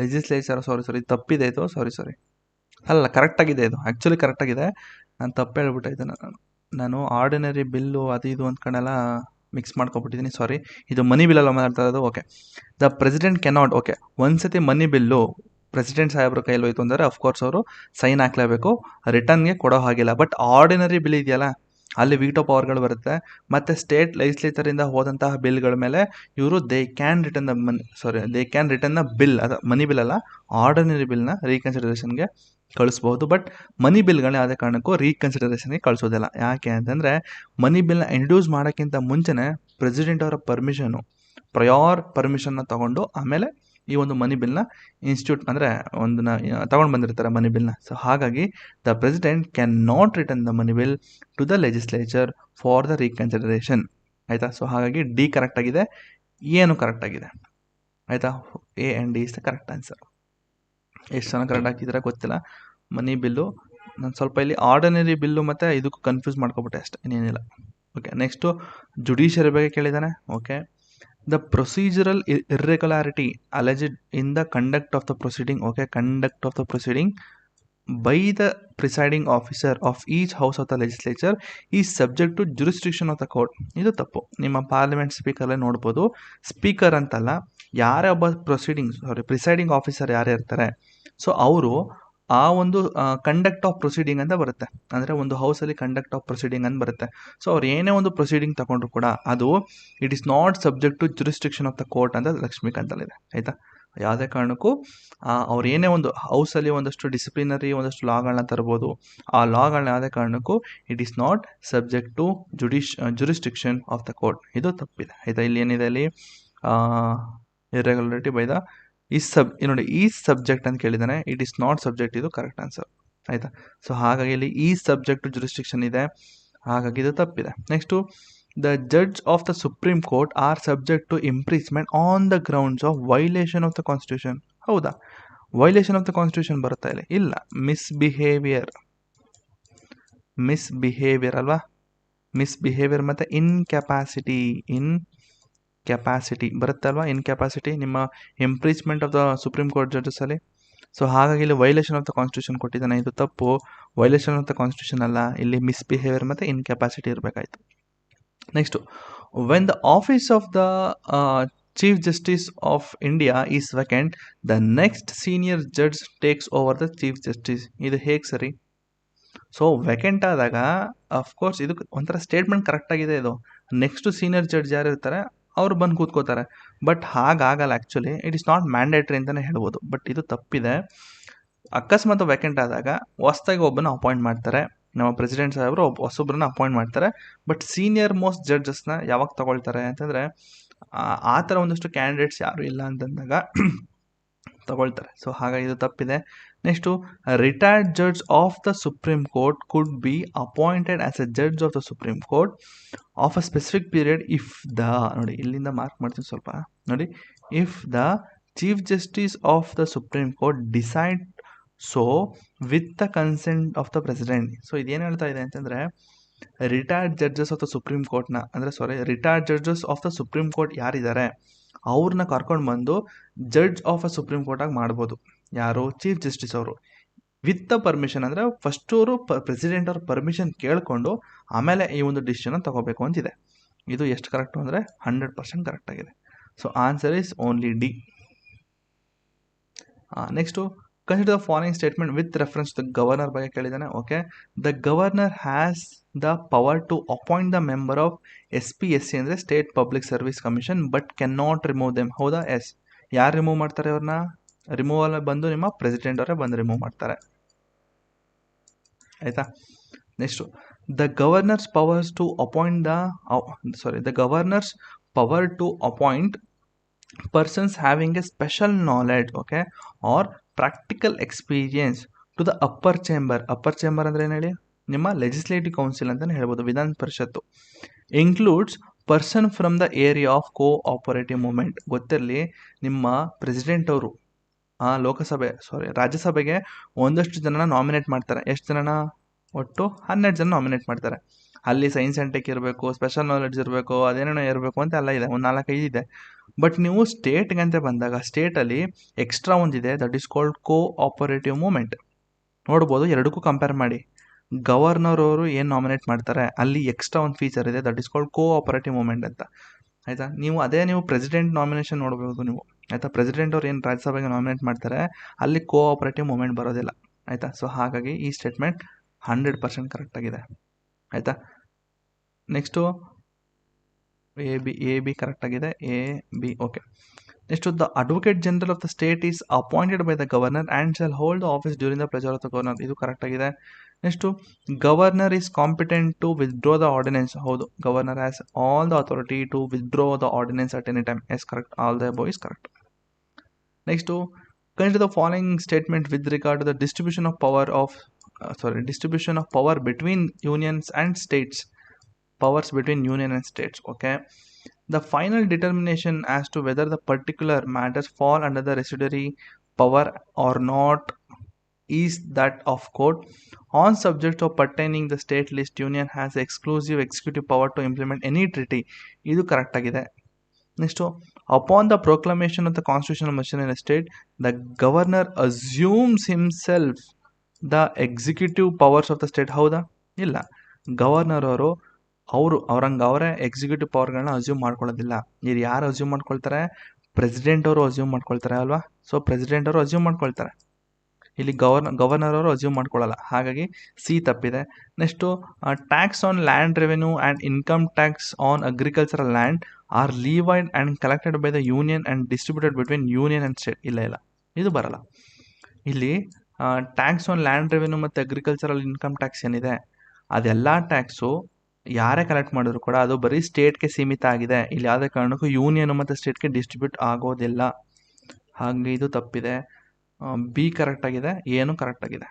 S1: ಲೆಜಿಸ್ಲೇಚರ್ ಸಾರಿ ಸರ್ ಇದು ತಪ್ಪಿದೆ ಇದು ಸಾರಿ ಸಾರಿ ಅಲ್ಲ ಕರೆಕ್ಟಾಗಿದೆ ಇದು ಆ್ಯಕ್ಚುಲಿ ಕರೆಕ್ಟಾಗಿದೆ ನಾನು ತಪ್ಪು ಹೇಳ್ಬಿಟ್ಟೆ ನಾನು ನಾನು ಆರ್ಡಿನರಿ ಬಿಲ್ಲು ಅದು ಇದು ಅಂದ್ಕೊಂಡೆಲ್ಲ ಮಿಕ್ಸ್ ಮಾಡ್ಕೊಬಿಟ್ಟಿದ್ದೀನಿ ಸಾರಿ ಇದು ಮನಿ ಬಿಲ್ಲಲ್ಲ ಮಾತಾಡ್ತಾ ಇರೋದು okay the president cannot okay ಒಂದು ಸತಿ ಮನಿ ಬಿಲ್ಲು ಪ್ರೆಸಿಡೆಂಟ್ ಸಾಹೇಬ್ರ ಕೈಯಲ್ಲಿ ಹೋಯ್ತು ಅಂದರೆ ಅಫ್ಕೋರ್ಸ್ ಅವರು ಸೈನ್ ಹಾಕ್ಲೇಬೇಕು ರಿಟರ್ನ್ಗೆ ಕೊಡೋ ಹಾಗಿಲ್ಲ ಬಟ್ ಆರ್ಡಿನರಿ ಬಿಲ್ ಇದೆಯಲ್ಲ ಅಲ್ಲಿ ವೀಟೋ ಪವರ್ಗಳು ಬರುತ್ತೆ ಮತ್ತು ಸ್ಟೇಟ್ ಲೆಜಿಸ್ಲೇಚರಿಂದ ಹೋದಂತಹ ಬಿಲ್ಗಳ ಮೇಲೆ ಇವರು they can return the money sorry they can return the bill ಅದ ಮನಿ ಬಿಲ್ ಅಲ್ಲ ಆರ್ಡಿನರಿ ಬಿಲ್ನ ರೀಕನ್ಸಿಡರೇಷನ್ಗೆ ಕಳಿಸ್ಬೋದು ಬಟ್ ಮನಿ ಬಿಲ್ಗಳೇ ಯಾವುದೇ ಕಾರಣಕ್ಕೂ ರೀಕನ್ಸಿಡರೇಷನ್ಗೆ ಕಳಿಸೋದಿಲ್ಲ ಯಾಕೆ ಅಂತಂದರೆ ಮನಿ ಬಿಲ್ನ ಇಂಡ್ಯೂಸ್ ಮಾಡೋಕ್ಕಿಂತ ಮುಂಚೆನೇ ಪ್ರೆಸಿಡೆಂಟ್ ಅವರ ಪರ್ಮಿಷನು ಪ್ರಯಾರ್ ಪರ್ಮಿಷನ್ನ ತೊಗೊಂಡು ಆಮೇಲೆ ಈ ಒಂದು ಮನಿ ಬಿಲ್ನ ಇನ್ಸ್ಟಿಟ್ಯೂಟ್ ಅಂದರೆ ಒಂದು ತಗೊಂಡು ಬಂದಿರ್ತಾರೆ ಮನಿ ಬಿಲ್ನ ಸೊ ಹಾಗಾಗಿ the president can not return the money bill to the legislature for the reconsideration ಆಯಿತಾ ಸೊ ಹಾಗಾಗಿ ಡಿ ಕರೆಕ್ಟ್ ಆಗಿದೆ ಏನು e ಕರೆಕ್ಟ್ ಆಗಿದೆ ಆಯಿತಾ A and D is the correct answer ಎಷ್ಟು ಜನ ಕರೆಕ್ಟ್ ಹಾಕಿದ್ರೆ ಗೊತ್ತಿಲ್ಲ ಮನಿ ಬಿಲ್ಲು ನಾನು ಸ್ವಲ್ಪ ಇಲ್ಲಿ ಆರ್ಡಿನರಿ ಬಿಲ್ಲು ಮತ್ತು ಇದಕ್ಕೂ ಕನ್ಫ್ಯೂಸ್ ಮಾಡ್ಕೊಬಿಟ್ಟೆ ಅಷ್ಟೇ ಇನ್ನೇನಿಲ್ಲ ಓಕೆ ನೆಕ್ಸ್ಟು ಜುಡಿಷಿಯರಿ ಬಗ್ಗೆ ಕೇಳಿದ್ದಾನೆ okay the procedural irregularity alleged in the conduct of the proceeding okay conduct of the proceeding by the presiding officer of each house of the legislature is subject to jurisdiction of the court ಇದು ತಪ್ಪು ನಿಮ್ಮ ಪಾರ್ಲಿಮೆಂಟ್ ಸ್ಪೀಕರಲ್ಲೇ ನೋಡ್ಬೋದು ಸ್ಪೀಕರ್ ಅಂತಲ್ಲ ಯಾರೇ ಒಬ್ಬ ಪ್ರೊಸೀಡಿಂಗ್ ಸಾರಿ ಪ್ರಿಸೈಡಿಂಗ್ ಆಫೀಸರ್ ಯಾರು ಇರ್ತಾರೆ ಸೊ ಅವರು ಆ ಒಂದು ಕಂಡಕ್ಟ್ ಆಫ್ ಪ್ರೊಸೀಡಿಂಗ್ ಅಂತ ಬರುತ್ತೆ ಅಂದರೆ ಒಂದು ಹೌಸಲ್ಲಿ ಕಂಡಕ್ಟ್ ಆಫ್ ಪ್ರೊಸೀಡಿಂಗ್ ಅಂತ ಬರುತ್ತೆ ಸೊ ಅವ್ರು ಏನೇ ಒಂದು ಪ್ರೊಸೀಡಿಂಗ್ ತಗೊಂಡ್ರು ಕೂಡ ಅದು it is not subject to jurisdiction of the court ಅಂತ ಲಕ್ಷ್ಮೀಕಾಂತಲ್ಲಿದೆ ಆಯಿತಾ ಯಾವುದೇ ಕಾರಣಕ್ಕೂ ಅವ್ರು ಏನೇ ಒಂದು ಹೌಸಲ್ಲಿ ಒಂದಷ್ಟು ಡಿಸಿಪ್ಲಿನರಿ ಒಂದಷ್ಟು ಲಾಗಳನ್ನ ತರ್ಬೋದು ಆ ಲಾಗಳನ್ನ ಯಾವುದೇ ಕಾರಣಕ್ಕೂ it is not subject to ಜುಡಿಶ್ jurisdiction of the court ಇದು ತಪ್ಪಿದೆ ಆಯಿತಾ ಇಲ್ಲಿ ಏನಿದೆ ಅಲ್ಲಿ ಇರ್ರೆಗ್ಯುಲರಿಟಿ ಬೈ ದ ಈ ಸಬ್ ನೋಡಿ ಈ ಸಬ್ಜೆಕ್ಟ್ ಅಂತ ಕೇಳಿದ್ದಾನೆ ಇಟ್ ಇಸ್ ನಾಟ್ ಸಬ್ಜೆಕ್ಟ್ ಇದು ಕರೆಕ್ಟ್ ಆನ್ಸರ್ ಆಯಿತಾ ಸೊ ಹಾಗಾಗಿ ಇಲ್ಲಿ ಈ ಸಬ್ಜೆಕ್ಟ್ ಜುರಿಸ್ಟಿಕ್ಷನ್ ಇದೆ ಹಾಗಾಗಿ ಇದು ತಪ್ಪಿದೆ next the judge of the supreme court are subject to impeachment on the grounds of violation of the constitution ಹೌದಾ ವೈಲೇಷನ್ ಆಫ್ ದ ಕಾನ್ಸ್ಟಿಟ್ಯೂಷನ್ ಬರುತ್ತಾ ಇಲ್ಲ ಇಲ್ಲ ಮಿಸ್ ಬಿಹೇವಿಯರ್ ಮಿಸ್ ಬಿಹೇವಿಯರ್ ಅಲ್ವಾ ಮಿಸ್ ಬಿಹೇವಿಯರ್ ಮತ್ತು ಇನ್ಕೆಪಾಸಿಟಿ ಇನ್ ಕೆಪಾಸಿಟಿ ಬರುತ್ತಲ್ವ ಕೆಪಾಸಿಟಿ ನಿಮ್ಮ impeachment of the supreme court ಅಲ್ಲಿ ಸೊ ಹಾಗಾಗಿ ಇಲ್ಲಿ ವೈಲೇಷನ್ ಆಫ್ ದ ಕಾನ್ಸ್ಟಿಟ್ಯೂಷನ್ ಕೊಟ್ಟಿದ್ದಾನೆ ಇದು ತಪ್ಪು ವೈಲೇಷನ್ ಆಫ್ ದ ಕಾನ್ಸ್ಟಿಟ್ಯೂಷನ್ ಅಲ್ಲ ಇಲ್ಲಿ ಮಿಸ್ಬಿಹೇವಿಯರ್ ಮತ್ತು capacity ಇರಬೇಕಾಯಿತು next when the office of the chief justice of India is vacant the next senior judge takes over the chief justice ಇದು ಹೇಗೆ ಸರಿ ಸೊ ವೆಕೆಂಟ್ ಆದಾಗ ಅಫ್ಕೋರ್ಸ್ ಇದು ಒಂಥರ ಸ್ಟೇಟ್ಮೆಂಟ್ ಕರೆಕ್ಟಾಗಿದೆ ಇದು ನೆಕ್ಸ್ಟ್ ಸೀನಿಯರ್ ಜಡ್ಜ್ ಯಾರು ಇರ್ತಾರೆ ಅವರು ಬಂದು ಕೂತ್ಕೋತಾರೆ but ಹಾಗಾಗಲ್ಲ actually it is not mandatory ಅಂತಲೇ ಹೇಳ್ಬೋದು ಬಟ್ ಇದು ತಪ್ಪಿದೆ ಅಕಸ್ಮಾತ್ ವ್ಯಾಕೆಂಟ್ ಆದಾಗ ಹೊಸ್ದಾಗಿ ಒಬ್ಬನ ಅಪಾಯಿಂಟ್ ಮಾಡ್ತಾರೆ ನಮ್ಮ ಪ್ರೆಸಿಡೆಂಟ್ ಸಾಹೇಬರು ಒಬ್ಬ ಹೊಸೊಬ್ರನ್ನ ಅಪಾಯಿಂಟ್ ಮಾಡ್ತಾರೆ ಬಟ್ ಸೀನಿಯರ್ ಮೋಸ್ಟ್ ಜಡ್ಜಸ್ನ ಯಾವಾಗ ತಗೊಳ್ತಾರೆ ಅಂತಂದರೆ ಆ ಥರ ಒಂದಷ್ಟು ಕ್ಯಾಂಡಿಡೇಟ್ಸ್ ಯಾರೂ ಇಲ್ಲ ಅಂತಂದಾಗ ತಗೊಳ್ತಾರೆ ಸೊ ಹಾಗಾಗಿ ಇದು ತಪ್ಪಿದೆ next retired judge of the supreme court could be appointed as a judge of the supreme court of a specific period if the ನೋಡಿ ಇಲ್ಲಿಂದ ಮಾರ್ಕ್ ಮಾಡ್ತೀನಿ ಸ್ವಲ್ಪ ನೋಡಿ if the chief justice of the supreme court decide so with the consent of the president so ಇದೇನು ಹೇಳ್ತಾ ಇದೆ ಅಂತಂದರೆ retired judges of the supreme ಕೋರ್ಟ್ನ ಅಂದರೆ sorry retired judges of the supreme court ಯಾರಿದ್ದಾರೆ ಅವ್ರನ್ನ ಕರ್ಕೊಂಡು ಬಂದು ಜಡ್ಜ್ ಆಫ್ ಅ ಸುಪ್ರೀಂ ಕೋರ್ಟಾಗಿ ಮಾಡ್ಬೋದು ಯಾರು ಚೀಫ್ ಜಸ್ಟಿಸ್ ಅವರು ವಿತ್ ದ ಪರ್ಮಿಷನ್ ಅಂದರೆ ಫಸ್ಟ್ ಅವರು ಪ ಪ್ರೆಸಿಡೆಂಟ್ ಅವ್ರ ಪರ್ಮಿಷನ್ ಕೇಳಿಕೊಂಡು ಆಮೇಲೆ ಈ ಒಂದು ಡಿಸಿಷನ್ ತಗೋಬೇಕು ಅಂತಿದೆ ಇದು ಎಷ್ಟು ಕರೆಕ್ಟು ಅಂದರೆ ಹಂಡ್ರೆಡ್ ಪರ್ಸೆಂಟ್ ಆಗಿದೆ so answer is only D next consider the following statement with reference the governor ಬಗ್ಗೆ ಕೇಳಿದ್ದಾನೆ okay the governor has the power to appoint the member of S P S C ಅಂದರೆ state public service commission but can not remove them ಹೌದಾ ಎಸ್ ಯಾರು ರಿಮೂವ್ ಮಾಡ್ತಾರೆ ಅವ್ರನ್ನ ರಿಮೂವಲ್ ಬಂದು ನಿಮ್ಮ ಪ್ರೆಸಿಡೆಂಟ್ ಅವರೇ ಬಂದು ರಿಮೂವ್ ಮಾಡ್ತಾರೆ ಆಯಿತಾ next the governor's powers to appoint the sorry the governor's power to appoint persons having a special knowledge okay or practical experience to the upper chamber upper chamber ಅಂದರೆ ಏನು ಹೇಳಿ ನಿಮ್ಮ ಲೆಜಿಸ್ಲೇಟಿವ್ ಕೌನ್ಸಿಲ್ ಅಂತಲೇ ಹೇಳ್ಬೋದು Vidhana Parishat includes person from the area of cooperative movement ಗೊತ್ತಿರಲಿ ನಿಮ್ಮ ಪ್ರೆಸಿಡೆಂಟ್ ಅವರು ಲೋಕಸಭೆ ಸಾರಿ ರಾಜ್ಯಸಭೆಗೆ ಒಂದಷ್ಟು ಜನನ ನಾಮಿನೇಟ್ ಮಾಡ್ತಾರೆ ಎಷ್ಟು ಜನನ ಒಟ್ಟು ಹನ್ನೆರಡು ಜನ ನಾಮಿನೇಟ್ ಮಾಡ್ತಾರೆ ಅಲ್ಲಿ ಸೈನ್ಸ್ ಆ್ಯಂಡ್ ಟೆಕ್ ಇರಬೇಕು ಸ್ಪೆಷಲ್ ನಾಲೆಡ್ಜ್ ಇರಬೇಕು ಅದೇನೇನೋ ಇರಬೇಕು ಅಂತ ಎಲ್ಲ ಇದೆ ಒಂದು ನಾಲ್ಕೈದು ಇದೆ ಬಟ್ ನೀವು ಸ್ಟೇಟ್ಗೆ ಅಂತ ಬಂದಾಗ ಸ್ಟೇಟಲ್ಲಿ ಎಕ್ಸ್ಟ್ರಾ ಒಂದಿದೆ that is called cooperative movement ನೋಡ್ಬೋದು ಎರಡಕ್ಕೂ ಕಂಪೇರ್ ಮಾಡಿ ಗವರ್ನರ್ ಅವರು ಏನು ನಾಮಿನೇಟ್ ಮಾಡ್ತಾರೆ ಅಲ್ಲಿ ಎಕ್ಸ್ಟ್ರಾ ಒಂದು ಫೀಚರ್ ಇದೆ that is called cooperative movement ಅಂತ ಆಯಿತಾ ನೀವು ಅದೇ ನೀವು ಪ್ರೆಸಿಡೆಂಟ್ ನಾಮಿನೇಷನ್ ನೋಡ್ಬೋದು ನೀವು ಆಯಿತಾ ಪ್ರೆಸಿಡೆಂಟ್ ಅವ್ರು ಏನು ರಾಜ್ಯಸಭೆಗೆ ನಾಮಿನೇಟ್ ಮಾಡ್ತಾರೆ ಅಲ್ಲಿ ಕೋಆಪ್ರೇಟಿವ್ ಮೂಮೆಂಟ್ ಬರೋದಿಲ್ಲ ಆಯಿತಾ ಸೊ ಹಾಗಾಗಿ ಈ ಸ್ಟೇಟ್ಮೆಂಟ್ ಹಂಡ್ರೆಡ್ ಪರ್ಸೆಂಟ್ ಆಗಿದೆ ಆಯಿತಾ next A B A B ಆಗಿದೆ A B okay next the advocate general of the state is appointed by the governor and shall hold office during the pleasure of the governor ಇದು ಕರೆಕ್ಟ್ ಆಗಿದೆ Next to governor is competent to withdraw the ordinance. How the governor has all the authority to withdraw the ordinance at any time. Yes, correct. All the above is correct. Next to consider the following statement with regard to the distribution of power of uh, distribution of power between unions and states. Powers between union and states. Okay. The final determination as to whether the particular matters fall under the residuary power or not is that of court On subject of pertaining the state list union has exclusive executive power to implement any treaty. ಇದು ಕರೆಕ್ಟ್ ಆಗಿದೆ next upon the proclamation of the constitution machine in state the governor assumes himself the executive powers of the state ಹೌದಾ ಇಲ್ಲ ಗವರ್ನರ್ ಅವರು ಅವರು ಅವ್ರಂಗೆ ಅವರೇ ಎಕ್ಸಿಕ್ಯೂಟಿವ್ ಪವರ್ಗಳನ್ನ ಅಸ್ಯೂಮ್ ಮಾಡ್ಕೊಳ್ಳೋದಿಲ್ಲ ನೀರು ಯಾರು ಅಸ್ಯೂಮ್ ಮಾಡ್ಕೊಳ್ತಾರೆ ಪ್ರೆಸಿಡೆಂಟ್ ಅವರು ಅಸ್ಯೂಮ್ ಮಾಡ್ಕೊಳ್ತಾರೆ ಅಲ್ವಾ ಸೊ ಪ್ರೆಸಿಡೆಂಟ್ ಅವರು ಅಸ್ಯೂಮ್ ಮಾಡ್ಕೊಳ್ತಾರೆ ಇಲ್ಲಿ ಗವರ್ನ ಗವರ್ನರ್ ಅವರು ಅಸ್ಯೂಮ್ ಮಾಡ್ಕೊಳ್ಳಲ್ಲ ಹಾಗಾಗಿ ಸಿ ತಪ್ಪಿದೆ next tax on land revenue and income tax on agricultural land are levied and collected by the union and distributed between union and state ಇಲ್ಲ ಇಲ್ಲ ಇದು ಬರಲ್ಲ ಇಲ್ಲಿ ಟ್ಯಾಕ್ಸ್ ಆನ್ ಲ್ಯಾಂಡ್ ರೆವೆನ್ಯೂ ಮತ್ತು ಅಗ್ರಿಕಲ್ಚರಲ್ ಇನ್ಕಮ್ ಟ್ಯಾಕ್ಸ್ ಏನಿದೆ ಅದೆಲ್ಲ ಟ್ಯಾಕ್ಸು ಯಾರೇ ಕಲೆಕ್ಟ್ ಮಾಡಿದ್ರು ಕೂಡ ಅದು ಬರೀ ಸ್ಟೇಟ್ಗೆ ಸೀಮಿತ ಆಗಿದೆ ಇಲ್ಲಿ ಯಾವುದೇ ಕಾರಣಕ್ಕೂ ಯೂನಿಯನ್ ಮತ್ತು ಸ್ಟೇಟ್ಗೆ ಡಿಸ್ಟ್ರಿಬ್ಯೂಟ್ ಆಗೋದಿಲ್ಲ ಹಾಗೆ ಇದು ತಪ್ಪಿದೆ ಬಿ ಕರೆಕ್ಟಾಗಿದೆ ಏನು ಕರೆಕ್ಟಾಗಿದೆ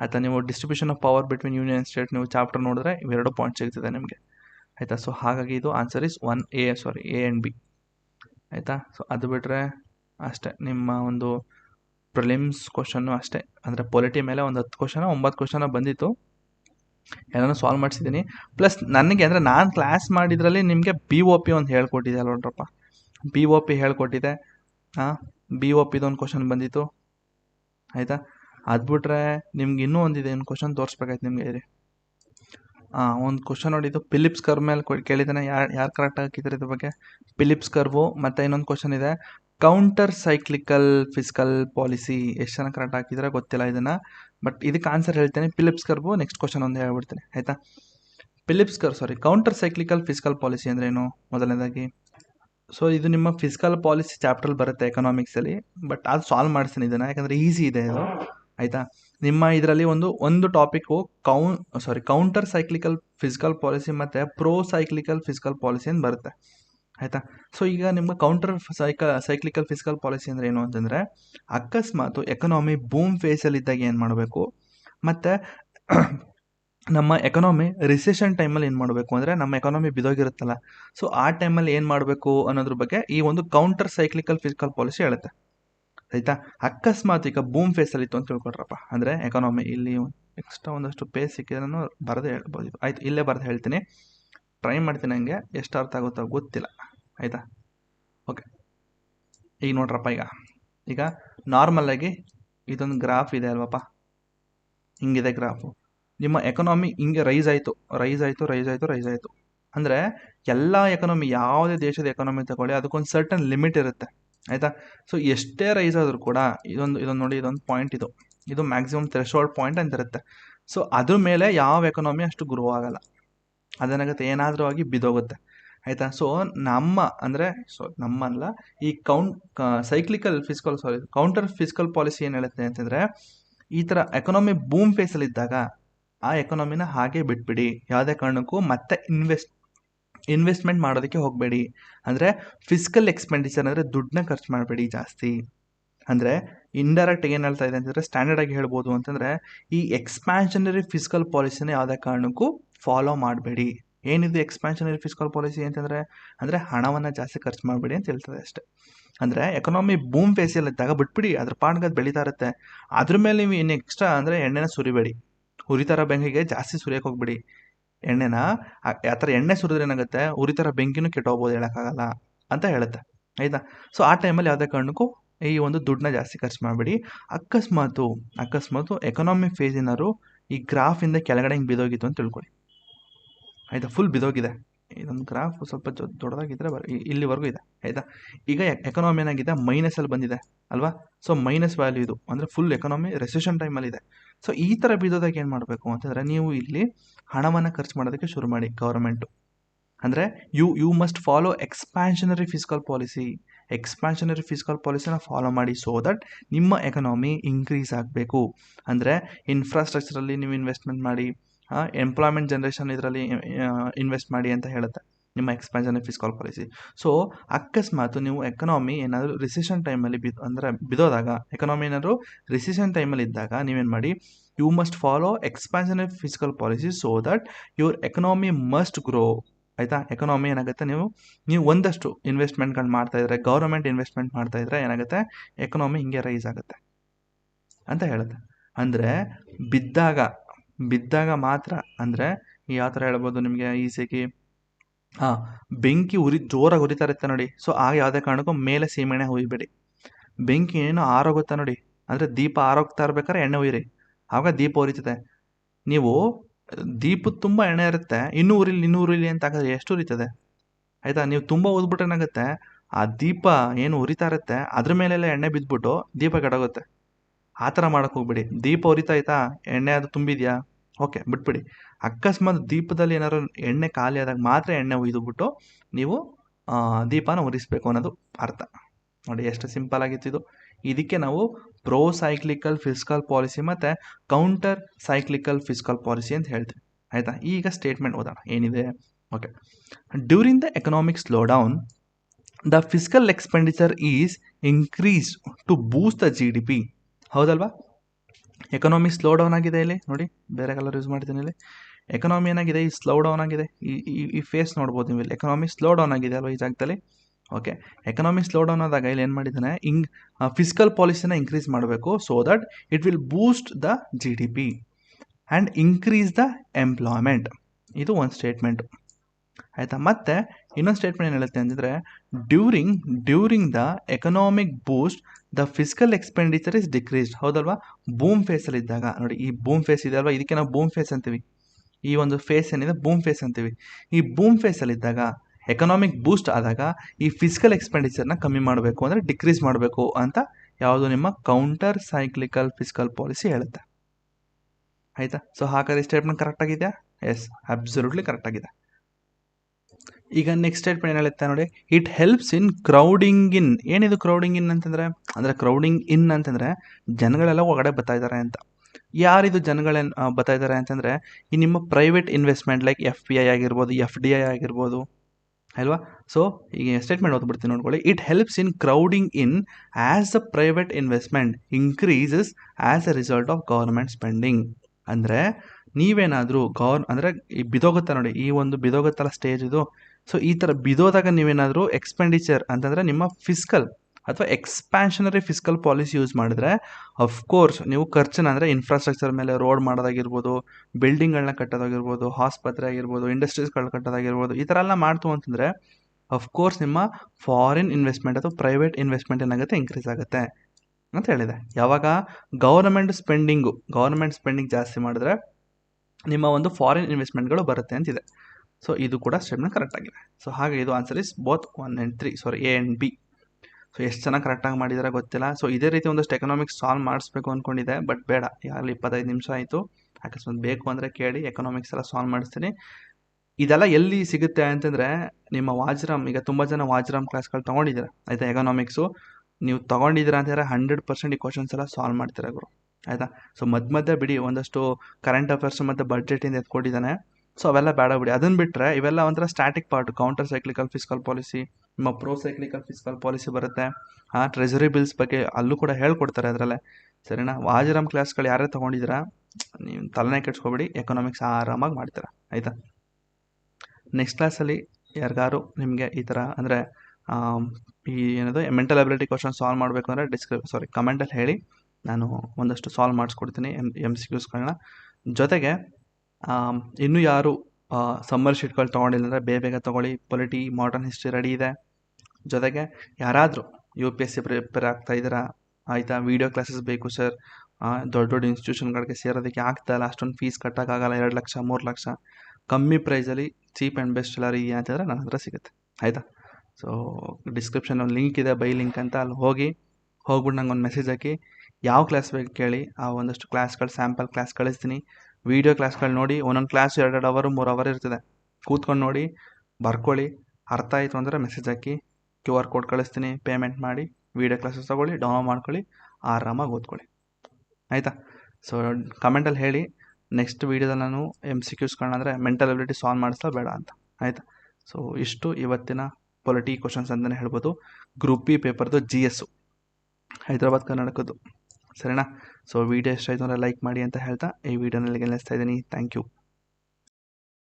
S1: ಆಯಿತಾ ನೀವು distribution of power between union state ನೀವು ಚಾಪ್ಟರ್ ನೋಡಿದ್ರೆ ಇವೆರಡು ಪಾಯಿಂಟ್ ಸಿಗ್ತದೆ ನಿಮಗೆ ಆಯಿತಾ ಸೊ ಹಾಗಾಗಿ ಇದು answer is one A sorry A and B ಆಯಿತಾ ಸೊ ಅದು ಬಿಟ್ಟರೆ ಅಷ್ಟೇ ನಿಮ್ಮ ಒಂದು ಪ್ರಿಲಿಮ್ಸ್ ಕ್ವಶನ್ನು ಅಷ್ಟೇ ಅಂದರೆ ಪೊಲಿಟಿ ಮೇಲೆ ಒಂದು ಹತ್ತು ಕ್ವಶನ ಒಂಬತ್ತು ಕ್ವಶನ ಬಂದಿತ್ತು ಎಲ್ಲನೂ ಸಾಲ್ವ್ ಮಾಡಿಸಿದ್ದೀನಿ ಪ್ಲಸ್ ನನಗೆ ಅಂದರೆ ನಾನು ಕ್ಲಾಸ್ ಮಾಡಿದ್ರಲ್ಲಿ ನಿಮಗೆ ಬಿ ಒ ಪಿ ಒಂದು ಹೇಳ್ಕೊಟ್ಟಿದೆ ನೋಡ್ರಪ್ಪ ಬಿ ಒ ಪಿ ಹೇಳ್ಕೊಟ್ಟಿದೆ ಹಾಂ ಬಿ ಒ ಒಂದು ಕ್ವಶನ್ ಬಂದಿತ್ತು ಆಯಿತಾ ಅದು ಬಿಟ್ರೆ ನಿಮ್ಗೆ ಇನ್ನೂ ಒಂದಿದೆ ಒಂದು ಕ್ವಶನ್ ತೋರಿಸ್ಬೇಕಾಯ್ತು ನಿಮಗೆ ಇರಿ ಹಾಂ ಒಂದು ಕ್ವಶನ್ ನೋಡಿದ್ದು ಪಿಲಿಪ್ಸ್ ಕರ್ ಮೇಲೆ ಕೇಳಿದ್ದಾನೆ ಯಾರು ಯಾರು ಕರೆಕ್ಟ್ ಹಾಕಿದ್ದಾರೆ ಇದ್ರ ಬಗ್ಗೆ ಪಿಲಿಪ್ಸ್ ಕರ್ವು ಮತ್ತು ಇನ್ನೊಂದು ಕ್ವಶನ್ ಇದೆ ಕೌಂಟರ್ ಸೈಕ್ಲಿಕಲ್ ಫಿಸಿಕಲ್ ಪಾಲಿಸಿ ಎಷ್ಟು ಜನ ಕರೆಕ್ಟ್ ಹಾಕಿದ್ರೆ ಗೊತ್ತಿಲ್ಲ ಇದನ್ನು ಬಟ್ ಇದಕ್ಕೆ ಆನ್ಸರ್ ಹೇಳ್ತೀನಿ ಪಿಲಿಪ್ಸ್ ಕರ್ಬು ನೆಕ್ಸ್ಟ್ ಕ್ವಶನ್ ಒಂದು ಹೇಳ್ಬಿಡ್ತೀನಿ ಆಯಿತಾ ಪಿಲಿಪ್ಸ್ ಕರ್ sorry counter cyclical physical policy ಅಂದರೆ ಏನು ಮೊದಲನೇದಾಗಿ ಸೊ ಇದು ನಿಮ್ಮ ಫಿಸಿಕಲ್ ಪಾಲಿಸಿ ಚಾಪ್ಟರ್ ಬರುತ್ತೆ ಎಕನಾಮಿಕ್ಸಲ್ಲಿ ಬಟ್ ಅದು ಸಾಲ್ವ್ ಮಾಡಿಸ್ತೀನಿ ಇದನ್ನ ಯಾಕಂದರೆ ಈಸಿ ಇದೆ ಇದು ಆಯಿತಾ ನಿಮ್ಮ ಇದರಲ್ಲಿ ಒಂದು ಒಂದು topic Kaun sorry counter cyclical physical policy ಮತ್ತು ಪ್ರೋ ಸೈಕ್ಲಿಕಲ್ ಫಿಸಿಕಲ್ ಪಾಲಿಸಿ ಅಂತ ಬರುತ್ತೆ ಆಯ್ತಾ ಸೊ ಈಗ ನಿಮ್ಗೆ counter cycle cyclical physical policy ಅಂದ್ರೆ ಏನು ಅಂತಂದರೆ ಅಕಸ್ಮಾತು ಎಕನಾಮಿ ಬೂಮ್ ಫೇಸಲ್ಲಿದ್ದಾಗ ಏನು ಮಾಡಬೇಕು ಮತ್ತು ನಮ್ಮ ಎಕನಾಮಿ ರಿಸೆಷನ್ ಟೈಮಲ್ಲಿ ಏನು ಮಾಡಬೇಕು ಅಂದರೆ ನಮ್ಮ ಎಕನಾಮಿ ಬಿದೋಗಿರುತ್ತಲ್ಲ ಸೊ ಆ ಟೈಮಲ್ಲಿ ಏನು ಮಾಡಬೇಕು ಅನ್ನೋದ್ರ ಬಗ್ಗೆ ಈ ಒಂದು ಕೌಂಟರ್ ಸೈಕ್ಲಿಕಲ್ ಫಿಸಿಕಲ್ ಪಾಲಿಸಿ ಹೇಳುತ್ತೆ ಆಯಿತಾ ಅಕಸ್ಮಾತ್ ಈಗ ಬೂಮ್ ಫೇಸಲ್ಲಿ ಇತ್ತು ಅಂತ ತಿಳ್ಕೊಟ್ರಪ್ಪ ಅಂದರೆ ಎಕನಾಮಿ ಇಲ್ಲಿ ಎಕ್ಸ್ಟ್ರಾ ಒಂದಷ್ಟು ಪೇಸ್ ಸಿಕ್ಕಿದ್ರೂ ಬರದೇ ಹೇಳ್ಬೋದು ಆಯ್ತು ಇಲ್ಲೇ ಬರೆದು ಹೇಳ್ತೀನಿ ಟ್ರೈ ಮಾಡ್ತೀನಿ ನನಗೆ ಎಷ್ಟು ಅರ್ಥ ಆಗುತ್ತೋ ಗೊತ್ತಿಲ್ಲ ಆಯಿತಾ ಓಕೆ ಈಗ ನೋಡ್ರಪ್ಪ ಈಗ ಈಗ ಆಗಿ ಇದೊಂದು ಗ್ರಾಫ್ ಇದೆ ಅಲ್ವಪ್ಪ ಹಿಂಗಿದೆ ಗ್ರಾಫು ನಿಮ್ಮ ಎಕನಾಮಿ ಹಿಂಗೆ ರೈಸ್ ಆಯಿತು ರೈಸ್ ಆಯಿತು ರೈಸ್ ಆಯಿತು ರೈಸ್ ಆಯಿತು ಅಂದರೆ ಎಲ್ಲ ಎಕನಾಮಿ ಯಾವುದೇ ದೇಶದ ಎಕನಾಮಿ ತಗೊಳ್ಳಿ ಅದಕ್ಕೊಂದು ಸರ್ಟನ್ ಲಿಮಿಟ್ ಇರುತ್ತೆ ಆಯಿತಾ ಸೊ ಎಷ್ಟೇ ರೈಸ್ ಆದರೂ ಕೂಡ ಇದೊಂದು ಇದೊಂದು ನೋಡಿ ಇದೊಂದು ಪಾಯಿಂಟ್ ಇದು ಇದು ಮ್ಯಾಕ್ಸಿಮಮ್ ಥ್ರೆಶೋಲ್ಡ್ ಪಾಯಿಂಟ್ ಅಂತ ಇರುತ್ತೆ ಸೊ ಅದ್ರ ಮೇಲೆ ಯಾವ ಎಕನಾಮಿ ಅಷ್ಟು ಗ್ರೋ ಆಗಲ್ಲ ಅದೇನಾಗುತ್ತೆ ಏನಾದರೂ ಆಗಿ ಬಿದ್ದೋಗುತ್ತೆ ಆಯಿತಾ ಸೊ ನಮ್ಮ ಅಂದರೆ ಸೊ ನಮ್ಮಲ್ಲ ಈ count cyclical physical sorry counter physical policy ಏನು ಹೇಳುತ್ತೆ ಅಂತಂದರೆ ಈ ಥರ ಎಕನಾಮಿ ಬೂಮ್ ಫೇಸಲ್ಲಿದ್ದಾಗ ಆ ಎಕನಾಮಿನ ಹಾಗೆ ಬಿಟ್ಬಿಡಿ ಯಾವುದೇ ಕಾರಣಕ್ಕೂ ಮತ್ತೆ ಇನ್ವೆಸ್ಟ್ ಇನ್ವೆಸ್ಟ್ಮೆಂಟ್ ಮಾಡೋದಕ್ಕೆ ಹೋಗಬೇಡಿ ಅಂದರೆ ಫಿಸಿಕಲ್ ಎಕ್ಸ್ಪೆಂಡಿಚರ್ ಅಂದರೆ ದುಡ್ಡನ್ನ ಖರ್ಚು ಮಾಡಬೇಡಿ ಜಾಸ್ತಿ ಅಂದರೆ ಇಂಡೈರೆಕ್ಟ್ ಏನು ಹೇಳ್ತಾ ಇದೆ ಅಂತಂದರೆ ಸ್ಟ್ಯಾಂಡರ್ಡಾಗಿ ಹೇಳ್ಬೋದು ಅಂತಂದರೆ ಈ ಎಕ್ಸ್ಪ್ಯಾನ್ಷನರಿ ಫಿಸಿಕಲ್ ಪಾಲಿಸಿನ ಯಾವುದೇ ಕಾರಣಕ್ಕೂ ಫಾಲೋ ಮಾಡಬೇಡಿ ಏನಿದು ಎಕ್ಸ್ಪ್ಯಾನ್ಷನರಿ ಫಿಸಿಕಲ್ ಪಾಲಿಸಿ ಅಂತಂದರೆ ಅಂದರೆ ಹಣವನ್ನು ಜಾಸ್ತಿ ಖರ್ಚು ಮಾಡಬೇಡಿ ಅಂತ ಹೇಳ್ತದೆ ಅಷ್ಟೆ ಅಂದರೆ ಎಕನಾಮಿ ಬೂಮ್ ಫೇಸಿಯಲ್ಲಿ ಇದ್ದಾಗ ಬಿಟ್ಬಿಡಿ ಅದ್ರ ಪಾಡ್ಗೆ ಅದು ಬೆಳೀತಾ ಇರುತ್ತೆ ಅದ್ರ ಮೇಲೆ ನೀವು ಇನ್ನು ಎಕ್ಸ್ಟ್ರಾ ಅಂದರೆ ಎಣ್ಣೆನ ಸುರಿಬೇಡಿ ಉರಿತರ ಬೆಂಕಿಗೆ ಜಾಸ್ತಿ ಸುರಿಯಕ್ಕೆ ಹೋಗ್ಬಿಡಿ ಎಣ್ಣೆನ ಆ ಥರ ಎಣ್ಣೆ ಸುರಿದ್ರೆ ಏನಾಗುತ್ತೆ ಉರಿತರ ಬೆಂಕಿನೂ ಕೆಟ್ಟೋಗ್ಬೋದು ಹೇಳೋಕ್ಕಾಗಲ್ಲ ಅಂತ ಹೇಳುತ್ತೆ ಆಯಿತಾ ಸೊ ಆ ಟೈಮಲ್ಲಿ ಯಾವುದೇ ಕಾರಣಕ್ಕೂ ಈ ಒಂದು ದುಡ್ಡನ್ನ ಜಾಸ್ತಿ ಖರ್ಚು ಮಾಡಬೇಡಿ ಅಕಸ್ಮಾತು ಅಕಸ್ಮಾತು ಎಕನಾಮಿ ಫೇಸ್ ಏನಾದ್ರು ಈ ಗ್ರಾಫಿಂದ ಕೆಳಗಡೆ ಹಿಂಗೆ ಬಿದೋಗಿತ್ತು ಅಂತ ತಿಳ್ಕೊಳ್ಳಿ ಆಯಿತಾ ಫುಲ್ ಬಿದೋಗಿದೆ ಇದೊಂದು ಗ್ರಾಫ್ ಸ್ವಲ್ಪ ದೊಡ್ಡದಾಗಿದ್ದರೆ ಬರ ಇಲ್ಲಿವರೆಗೂ ಇದೆ ಆಯಿತಾ ಈಗ ಎಕನಾಮಿ ಏನಾಗಿದೆ ಮೈನಸಲ್ಲಿ ಬಂದಿದೆ ಅಲ್ವಾ ಸೊ ಮೈನಸ್ ವ್ಯಾಲ್ಯೂ ಇದು ಅಂದರೆ ಫುಲ್ ಎಕನಾಮಿ ರೆಸೆಷನ್ ಟೈಮಲ್ಲಿ ಇದೆ ಸೊ ಈ ಥರ ಬಿದ್ದೋದಾಗ ಏನು ಮಾಡಬೇಕು ಅಂತಂದರೆ ನೀವು ಇಲ್ಲಿ ಹಣವನ್ನು ಖರ್ಚು ಮಾಡೋದಕ್ಕೆ ಶುರು ಮಾಡಿ ಗೌರ್ಮೆಂಟು ಅಂದರೆ you you must follow expansionary physical policy expansionary physical ಪಾಲಿಸಿನ follow ಮಾಡಿ ಸೊ ದಟ್ ನಿಮ್ಮ ಎಕನಾಮಿ ಇನ್ಕ್ರೀಸ್ ಆಗಬೇಕು ಅಂದರೆ ಇನ್ಫ್ರಾಸ್ಟ್ರಕ್ಚರಲ್ಲಿ ನೀವು ಇನ್ವೆಸ್ಟ್ಮೆಂಟ್ ಮಾಡಿ ಎಂಪ್ಲಾಯ್ಮೆಂಟ್ ಜನ್ರೇಷನ್ ಇದರಲ್ಲಿ ಇನ್ವೆಸ್ಟ್ ಮಾಡಿ ಅಂತ ಹೇಳುತ್ತೆ ನಿಮ್ಮ expansion of fiscal policy so ಅಕಸ್ಮಾತ್ ನೀವು ಎಕನಾಮಿ ಏನಾದರೂ ರಿಸೆಷನ್ ಟೈಮಲ್ಲಿ ಬಿ ಅಂದರೆ ಬಿದೋದಾಗ ಎಕನಾಮಿ ಏನಾದರೂ ರಿಸೆಷನ್ ಟೈಮಲ್ಲಿ ಇದ್ದಾಗ ನೀವೇನು ಮಾಡಿ you must follow expansion physical policy so that your economy must grow ಆಯಿತಾ ಎಕನಾಮಿ ಏನಾಗುತ್ತೆ ನೀವು ನೀವು ಒಂದಷ್ಟು ಇನ್ವೆಸ್ಟ್ಮೆಂಟ್ಗಳು ಇದ್ರೆ ಗೌರ್ಮೆಂಟ್ ಇನ್ವೆಸ್ಟ್ಮೆಂಟ್ ಮಾಡ್ತಾ ಇದ್ರೆ ಏನಾಗುತ್ತೆ ಎಕನಾಮಿ ಹಿಂಗೆ ರೈಸ್ ಆಗುತ್ತೆ ಅಂತ ಹೇಳುತ್ತೆ ಅಂದರೆ ಬಿದ್ದಾಗ ಬಿದ್ದಾಗ ಮಾತ್ರ ಅಂದರೆ ಯಾವ ಥರ ಹೇಳ್ಬೋದು ನಿಮಗೆ ಈಸಿಯಾಗಿ ಹಾಂ ಬೆಂಕಿ ಉರಿ ಜೋರಾಗಿ ಉರಿತಾ ಇರುತ್ತೆ ನೋಡಿ ಸೊ ಆಗ ಯಾವುದೇ ಕಾರಣಕ್ಕೂ ಮೇಲೆ ಸೀಮೆಣ್ಣೆ ಹುಯ್ಯಬೇಡಿ ಬೆಂಕಿ ಏನು ಆರೋಗುತ್ತೆ ನೋಡಿ ಅಂದರೆ ದೀಪ ಆರೋಗ್ತಾ ಇರ್ಬೇಕಾದ್ರೆ ಎಣ್ಣೆ ಉಯ್ರಿ ಆವಾಗ ದೀಪ ಉರಿತದೆ ನೀವು ದೀಪದ ತುಂಬ ಎಣ್ಣೆ ಇರುತ್ತೆ ಇನ್ನೂ ಉರಿಲಿ ಇನ್ನೂ ಉರಿಲಿ ಅಂತ ಹಾಕಿದ್ರೆ ಎಷ್ಟು ಉರಿತದೆ ಆಯಿತಾ ನೀವು ತುಂಬ ಓದ್ಬಿಟ್ರೆ ಏನಾಗುತ್ತೆ ಆ ದೀಪ ಏನು ಉರಿತಾ ಇರುತ್ತೆ ಅದ್ರ ಮೇಲೆಲ್ಲ ಎಣ್ಣೆ ಬಿದ್ದುಬಿಟ್ಟು ದೀಪ ಕೆಡಗುತ್ತೆ ಆ ಥರ ಮಾಡೋಕ್ಕೆ ಹೋಗ್ಬೇಡಿ ದೀಪ ಉರಿತಾ ಎಣ್ಣೆ ಅದು ತುಂಬಿದೆಯಾ ಓಕೆ ಬಿಟ್ಬಿಡಿ ಅಕಸ್ಮಾತ್ ದೀಪದಲ್ಲಿ ಏನಾದ್ರು ಎಣ್ಣೆ ಖಾಲಿ ಆದಾಗ ಮಾತ್ರ ಎಣ್ಣೆ ಒಯ್ದುಬಿಟ್ಟು ನೀವು ದೀಪನ ಉರಿಸಬೇಕು ಅನ್ನೋದು ಅರ್ಥ ನೋಡಿ ಎಷ್ಟು ಸಿಂಪಲ್ ಆಗಿತ್ತು ಇದು ಇದಕ್ಕೆ ನಾವು ಪ್ರೋ ಸೈಕ್ಲಿಕಲ್ ಫಿಸ್ಕಲ್ ಪಾಲಿಸಿ ಮತ್ತು ಕೌಂಟರ್ ಸೈಕ್ಲಿಕಲ್ ಫಿಸ್ಕಲ್ ಪಾಲಿಸಿ ಅಂತ ಹೇಳ್ತೀವಿ ಆಯಿತಾ ಈಗ ಸ್ಟೇಟ್ಮೆಂಟ್ ಓದೋಣ ಏನಿದೆ okay during the economic slow down the physical expenditure is increase to boost the G D P ಹೌದಲ್ವಾ ಎಕನಾಮಿ ಸ್ಲೋ ಡೌನ್ ಆಗಿದೆ ಇಲ್ಲಿ ನೋಡಿ ಬೇರೆ ಕಲರ್ ಯೂಸ್ ಮಾಡ್ತೀನಿ ಇಲ್ಲಿ ಎಕನಾಮಿ ಏನಾಗಿದೆ ಈ ಸ್ಲೋ ಡೌನ್ ಆಗಿದೆ ಈ ಈ ಫೇಸ್ ನೋಡ್ಬೋದು ನೀವು ಇಲ್ಲಿ ಎಕನಾಮಿ ಸ್ಲೋ ಡೌನ್ ಆಗಿದೆ ಅಲ್ವಾ ಈ ಜಾಗದಲ್ಲಿ ಓಕೆ ಎಕನಾಮಿ ಸ್ಲೋ ಡೌನ್ ಆದಾಗ ಇಲ್ಲಿ ಏನು ಮಾಡಿದ್ದಾನೆ ಇಂಗ್ ಫಿಸಿಕಲ್ ಪಾಲಿಸಿನ ಇನ್ಕ್ರೀಸ್ ಮಾಡಬೇಕು so that it will boost the G D P and increase the employment ಇದು ಒಂದು ಸ್ಟೇಟ್ಮೆಂಟು ಆಯಿತಾ ಮತ್ತು ಇನ್ನೊಂದು ಸ್ಟೇಟ್ಮೆಂಟ್ ಏನು ಹೇಳುತ್ತೆ ಅಂತಂದರೆ during during the economic boost the physical expenditure is decreased ಹೌದಲ್ವಾ ಬೂಮ್ ಇದ್ದಾಗ ನೋಡಿ ಈ ಬೂಮ್ ಫೇಸ್ ಇದೆ ಅಲ್ವಾ ಇದಕ್ಕೆ ನಾವು ಬೂಮ್ ಫೇಸ್ ಅಂತೀವಿ ಈ ಒಂದು ಫೇಸ್ ಏನಿದೆ ಬೂಮ್ ಫೇಸ್ ಅಂತೀವಿ ಈ ಬೂಮ್ ಫೇಸಲ್ಲಿದ್ದಾಗ ಎಕನಾಮಿಕ್ ಬೂಸ್ಟ್ ಆದಾಗ ಈ ಫಿಸಿಕಲ್ ಎಕ್ಸ್ಪೆಂಡಿಚರ್ನ ಕಮ್ಮಿ ಮಾಡಬೇಕು ಅಂದರೆ ಡಿಕ್ರೀಸ್ ಮಾಡಬೇಕು ಅಂತ ಯಾವುದು ನಿಮ್ಮ ಕೌಂಟರ್ ಸೈಕ್ಲಿಕಲ್ ಫಿಸಿಕಲ್ ಪಾಲಿಸಿ ಹೇಳುತ್ತೆ ಆಯಿತಾ ಸೊ ಹಾಗಾದ್ರೆ ಸ್ಟೇಟ್ಮೆಂಟ್ ಕರೆಕ್ಟಾಗಿದೆಯಾ ಎಸ್ ಅಬ್ಸಲ್ಯೂಟ್ಲಿ ಕರೆಕ್ಟಾಗಿದೆ ಈಗ ನೆಕ್ಸ್ಟ್ ಸ್ಟೇಟ್ಮೆಂಟ್ ಏನಾಗುತ್ತೆ ನೋಡಿ it helps in crowding in ಏನಿದು ಕ್ರೌಡಿಂಗ್ ಇನ್ ಅಂತಂದರೆ ಅಂದರೆ ಕ್ರೌಡಿಂಗ್ ಇನ್ ಅಂತಂದರೆ ಜನಗಳೆಲ್ಲ ಒಳಗಡೆ ಬರ್ತಾ ಇದ್ದಾರೆ ಅಂತ ಯಾರಿದು ಜನಗಳೇನು ಬರ್ತಾ ಇದ್ದಾರೆ ಅಂತಂದರೆ ಈ ನಿಮ್ಮ private investment like F B I ಆಗಿರ್ಬೋದು ಎಫ್ ಡಿ ಐ ಆಗಿರ್ಬೋದು ಅಲ್ವಾ ಸೊ ಈಗ ಸ್ಟೇಟ್ಮೆಂಟ್ ಓದ್ಬಿಡ್ತೀನಿ ನೋಡ್ಕೊಳ್ಳಿ it helps in crowding in as a private investment increases as a result of government spending ಅಂದರೆ ನೀವೇನಾದರೂ ಗೌರ್ ಅಂದರೆ ಈ ಬಿದೋಗುತ್ತಾ ನೋಡಿ ಈ ಒಂದು ಬಿದೋಗುತ್ತಲ್ಲ ಸ್ಟೇಜ್ ಇದು ಸೊ ಈ ಥರ ಬಿದೋದಾಗ ನೀವೇನಾದರೂ ಎಕ್ಸ್ಪೆಂಡಿಚರ್ ಅಂತಂದರೆ ನಿಮ್ಮ ಫಿಸ್ಕಲ್ ಅಥವಾ ಎಕ್ಸ್ಪ್ಯಾನ್ಷನರಿ ಫಿಸ್ಕಲ್ ಪಾಲಿಸಿ ಯೂಸ್ ಮಾಡಿದ್ರೆ ಅಫ್ಕೋರ್ಸ್ ನೀವು ಖರ್ಚನ್ನ ಅಂದರೆ ಇನ್ಫ್ರಾಸ್ಟ್ರಕ್ಚರ್ ಮೇಲೆ ರೋಡ್ ಮಾಡೋದಾಗಿರ್ಬೋದು ಬಿಲ್ಡಿಂಗ್ಗಳನ್ನ ಕಟ್ಟೋದಾಗಿರ್ಬೋದು ಆಸ್ಪತ್ರೆ ಆಗಿರ್ಬೋದು ಇಂಡಸ್ಟ್ರೀಸ್ಗಳು ಕಟ್ಟೋದಾಗಿರ್ಬೋದು ಈ ಥರ ಎಲ್ಲ ಮಾಡ್ತು ಅಂತಂದರೆ ಅಫ್ಕೋರ್ಸ್ ನಿಮ್ಮ ಫಾರಿನ್ ಇನ್ವೆಸ್ಟ್ಮೆಂಟ್ ಅಥವಾ ಪ್ರೈವೇಟ್ ಇನ್ವೆಸ್ಟ್ಮೆಂಟ್ ಏನಾಗುತ್ತೆ ಇನ್ಕ್ರೀಸ್ ಆಗುತ್ತೆ ಅಂತ ಹೇಳಿದೆ ಯಾವಾಗ ಗೌರ್ಮೆಂಟ್ ಸ್ಪೆಂಡಿಂಗು ಗೌರ್ಮೆಂಟ್ ಸ್ಪೆಂಡಿಂಗ್ ಜಾಸ್ತಿ ಮಾಡಿದ್ರೆ ನಿಮ್ಮ ಒಂದು ಫಾರಿನ್ ಇನ್ವೆಸ್ಟ್ಮೆಂಟ್ಗಳು ಬರುತ್ತೆ ಅಂತಿದೆ ಸೊ ಇದು ಕೂಡ ಸ್ಟೇಟ್ಮೆಂಟ್ ಕರೆಕ್ಟಾಗಿದೆ ಸೊ ಹಾಗೆ ಇದು answer is both one and three sorry A and B so ಎಷ್ಟು ಚೆನ್ನಾಗಿ ಕರೆಕ್ಟಾಗಿ ಮಾಡಿದಾರೆ ಗೊತ್ತಿಲ್ಲ ಸೊ ಇದೇ ರೀತಿ ಒಂದಷ್ಟು ಎಕನಾಮಿಕ್ಸ್ ಸಾಲ್ವ್ ಮಾಡಿಸ್ಬೇಕು ಅಂದ್ಕೊಂಡಿದೆ ಬಟ್ ಬೇಡ ಯಾರಲ್ಲಿ ಇಪ್ಪತ್ತೈದು ನಿಮಿಷ ಆಯಿತು ಅಕಸ್ಮಾತ್ ಬೇಕು ಅಂದರೆ ಕೇಳಿ ಎಕನಾಮಿಕ್ಸ್ ಎಲ್ಲ ಸಾಲ್ವ್ ಮಾಡಿಸ್ತೀನಿ ಇದೆಲ್ಲ ಎಲ್ಲಿ ಸಿಗುತ್ತೆ ಅಂತಂದರೆ ನಿಮ್ಮ ವಾಜ್ರಾಮ್ ಈಗ ತುಂಬ ಜನ ವಾಜ್ರಾಮ್ ಕ್ಲಾಸ್ಗಳು ತೊಗೊಂಡಿದ್ದೀರ ಆಯಿತಾ ಎಕನಾಮಿಕ್ಸು ನೀವು ತೊಗೊಂಡಿದ್ದೀರಾ ಅಂತಂದರೆ ಹಂಡ್ರೆಡ್ ಪರ್ಸೆಂಟ್ ಈ ಕ್ವಶನ್ಸ್ ಎಲ್ಲ ಸಾಲ್ವ್ ಮಾಡ್ತೀರಾ ಗುರು ಆಯಿತಾ ಸೊ ಮಧ್ಯ ಮಧ್ಯ ಬಿಡಿ ಒಂದಷ್ಟು ಕರೆಂಟ್ ಅಫೇರ್ಸ್ ಮತ್ತು ಬಜೆಟಿಂದ ಎತ್ಕೊಂಡಿದ್ದಾನೆ ಸೊ ಅವೆಲ್ಲ ಬೇಡ ಬಿಡಿ ಅದನ್ನ ಬಿಟ್ಟರೆ ಇವೆಲ್ಲ ಒಂಥರ static part counter cyclical fiscal policy ನಿಮ್ಮ ಪ್ರೋ ಸೈಕ್ಲಿಕಲ್ ಫಿಸ್ಕಲ್ ಪಾಲಿಸಿ ಬರುತ್ತೆ ಆ ಟ್ರೆಜರಿ ಬಿಲ್ಸ್ ಬಗ್ಗೆ ಅಲ್ಲೂ ಕೂಡ ಹೇಳ್ಕೊಡ್ತಾರೆ ಅದರಲ್ಲೇ ಸರಿನಾ ವಾಜಿರಾಮ್ ಕ್ಲಾಸ್ಗಳು ಯಾರೇ ತೊಗೊಂಡಿದ್ದೀರಾ ನೀವು ತಲೆನೇ ಕೆಡಿಸ್ಕೊಬೇಡಿ ಎಕನಾಮಿಕ್ಸ್ ಆರಾಮಾಗಿ ಮಾಡ್ತೀರಾ ಆಯಿತಾ ನೆಕ್ಸ್ಟ್ ಕ್ಲಾಸಲ್ಲಿ ಯಾರಿಗಾರು ನಿಮಗೆ ಈ ಥರ ಅಂದರೆ ಈ ಏನದು ಮೆಂಟಲ್ ಅಬಿಲಿಟಿ ಕ್ವಶನ್ ಸಾಲ್ವ್ ಮಾಡಬೇಕು ಅಂದರೆ ಡಿಸ್ಕ್ರಿ ಸಾರಿ ಕಮೆಂಟಲ್ಲಿ ಹೇಳಿ ನಾನು ಒಂದಷ್ಟು ಸಾಲ್ವ್ ಮಾಡಿಸ್ಕೊಡ್ತೀನಿ ಎಮ್ ಎಮ್ ಸಿ ಕ್ಯೂಸ್ಗಳನ್ನ ಜೊತೆಗೆ ಇನ್ನೂ ಯಾರು ಸಮ್ಮರ್ ಶೀಟ್ಗಳು ತೊಗೊಂಡಿಲ್ಲ ಅಂದರೆ ಬೇಗ ಬೇಗ ತೊಗೊಳ್ಳಿ ಪೊಲಿಟಿ ಮಾಡರ್ನ್ ಹಿಸ್ಟ್ರಿ ರೆಡಿ ಇದೆ ಜೊತೆಗೆ ಯಾರಾದರೂ U P S C prepare ಆಗ್ತಾ ಇದ್ದೀರಾ ಆಯಿತಾ ವೀಡಿಯೋ ಕ್ಲಾಸಸ್ ಬೇಕು ಸರ್ ದೊಡ್ಡ ದೊಡ್ಡ ಇನ್ಸ್ಟಿಟ್ಯೂಷನ್ಗಳಿಗೆ ಸೇರೋದಕ್ಕೆ ಆಗ್ತಾಯಿಲ್ಲ ಅಷ್ಟೊಂದು ಫೀಸ್ ಕಟ್ಟೋಕ್ಕಾಗಲ್ಲ ಎರಡು ಲಕ್ಷ ಮೂರು ಲಕ್ಷ ಕಮ್ಮಿ ಪ್ರೈಸಲ್ಲಿ ಚೀಪ್ ಆ್ಯಂಡ್ ಬೆಸ್ಟ್ ಎಲ್ಲರೂ ಈ ಅಂತಿದ್ರೆ ನನ್ನ ಹತ್ರ ಸಿಗುತ್ತೆ ಆಯಿತಾ ಸೊ ಡಿಸ್ಕ್ರಿಪ್ಷನ್ ಒಂದು ಲಿಂಕ್ ಇದೆ ಬೈ ಲಿಂಕ್ ಅಂತ ಅಲ್ಲಿ ಹೋಗಿ ಹೋಗ್ಬಿಟ್ಟು ನಂಗೆ ಒಂದು ಮೆಸೇಜ್ ಹಾಕಿ ಯಾವ ಕ್ಲಾಸ್ ಬೇಕು ಕೇಳಿ ಆ ಒಂದಷ್ಟು ಕ್ಲಾಸ್ಗಳು ಸ್ಯಾಂಪಲ್ ಕ್ಲಾಸ್ ಕಳಿಸ್ತೀನಿ ವೀಡಿಯೋ ಕ್ಲಾಸ್ಗಳು ನೋಡಿ ಒಂದೊಂದು ಕ್ಲಾಸ್ ಎರಡೆರಡು ಅವರು ಮೂರು ಅವರ್ ಇರ್ತದೆ ಕೂತ್ಕೊಂಡು ನೋಡಿ ಬರ್ಕೊಳ್ಳಿ ಅರ್ಥ ಆಯಿತು ಅಂದರೆ ಮೆಸೇಜ್ ಹಾಕಿ ಕ್ಯೂ ಆರ್ ಕೋಡ್ ಕಳಿಸ್ತೀನಿ ಪೇಮೆಂಟ್ ಮಾಡಿ ವೀಡಿಯೋ ಕ್ಲಾಸಸ್ ತೊಗೊಳ್ಳಿ ಡೌನ್ಲೋಡ್ ಮಾಡ್ಕೊಳ್ಳಿ ಆರಾಮಾಗಿ ಓದ್ಕೊಳ್ಳಿ ಆಯಿತಾ ಸೊ ಕಮೆಂಟಲ್ಲಿ ಹೇಳಿ ನೆಕ್ಸ್ಟ್ ವೀಡಿಯೋದಲ್ಲಿ ನಾನು ಎಮ್ ಸಿ ಕ್ಯೂಸ್ಗಳನ್ನ ಮೆಂಟಲ್ ಅಬಿಲಿಟಿ ಸಾಲ್ವ್ ಮಾಡಿಸ್ತಾ ಬೇಡ ಅಂತ ಆಯಿತಾ ಸೊ ಇಷ್ಟು ಇವತ್ತಿನ ಪೊಲಿಟಿ ಕ್ವಶನ್ಸ್ ಅಂತಲೇ ಹೇಳ್ಬೋದು ಗ್ರೂಪ್ ಬಿ ಪೇಪರ್ದು ಜಿ ಎಸ್ಸು ಹೈದರಾಬಾದ್ ಕರ್ನಾಟಕದ್ದು ಸರಿನಾ ಸೊ ವಿಡಿಯೋ ಇಷ್ಟ ಅಂದರೆ ಲೈಕ್ ಮಾಡಿ ಅಂತ ಹೇಳ್ತಾ ಈ ವಿಡಿಯೋನಲ್ಲಿ ಗೆಲ್ಲಿಸ್ತಾ ಇದ್ದೀನಿ ಥ್ಯಾಂಕ್ ಯು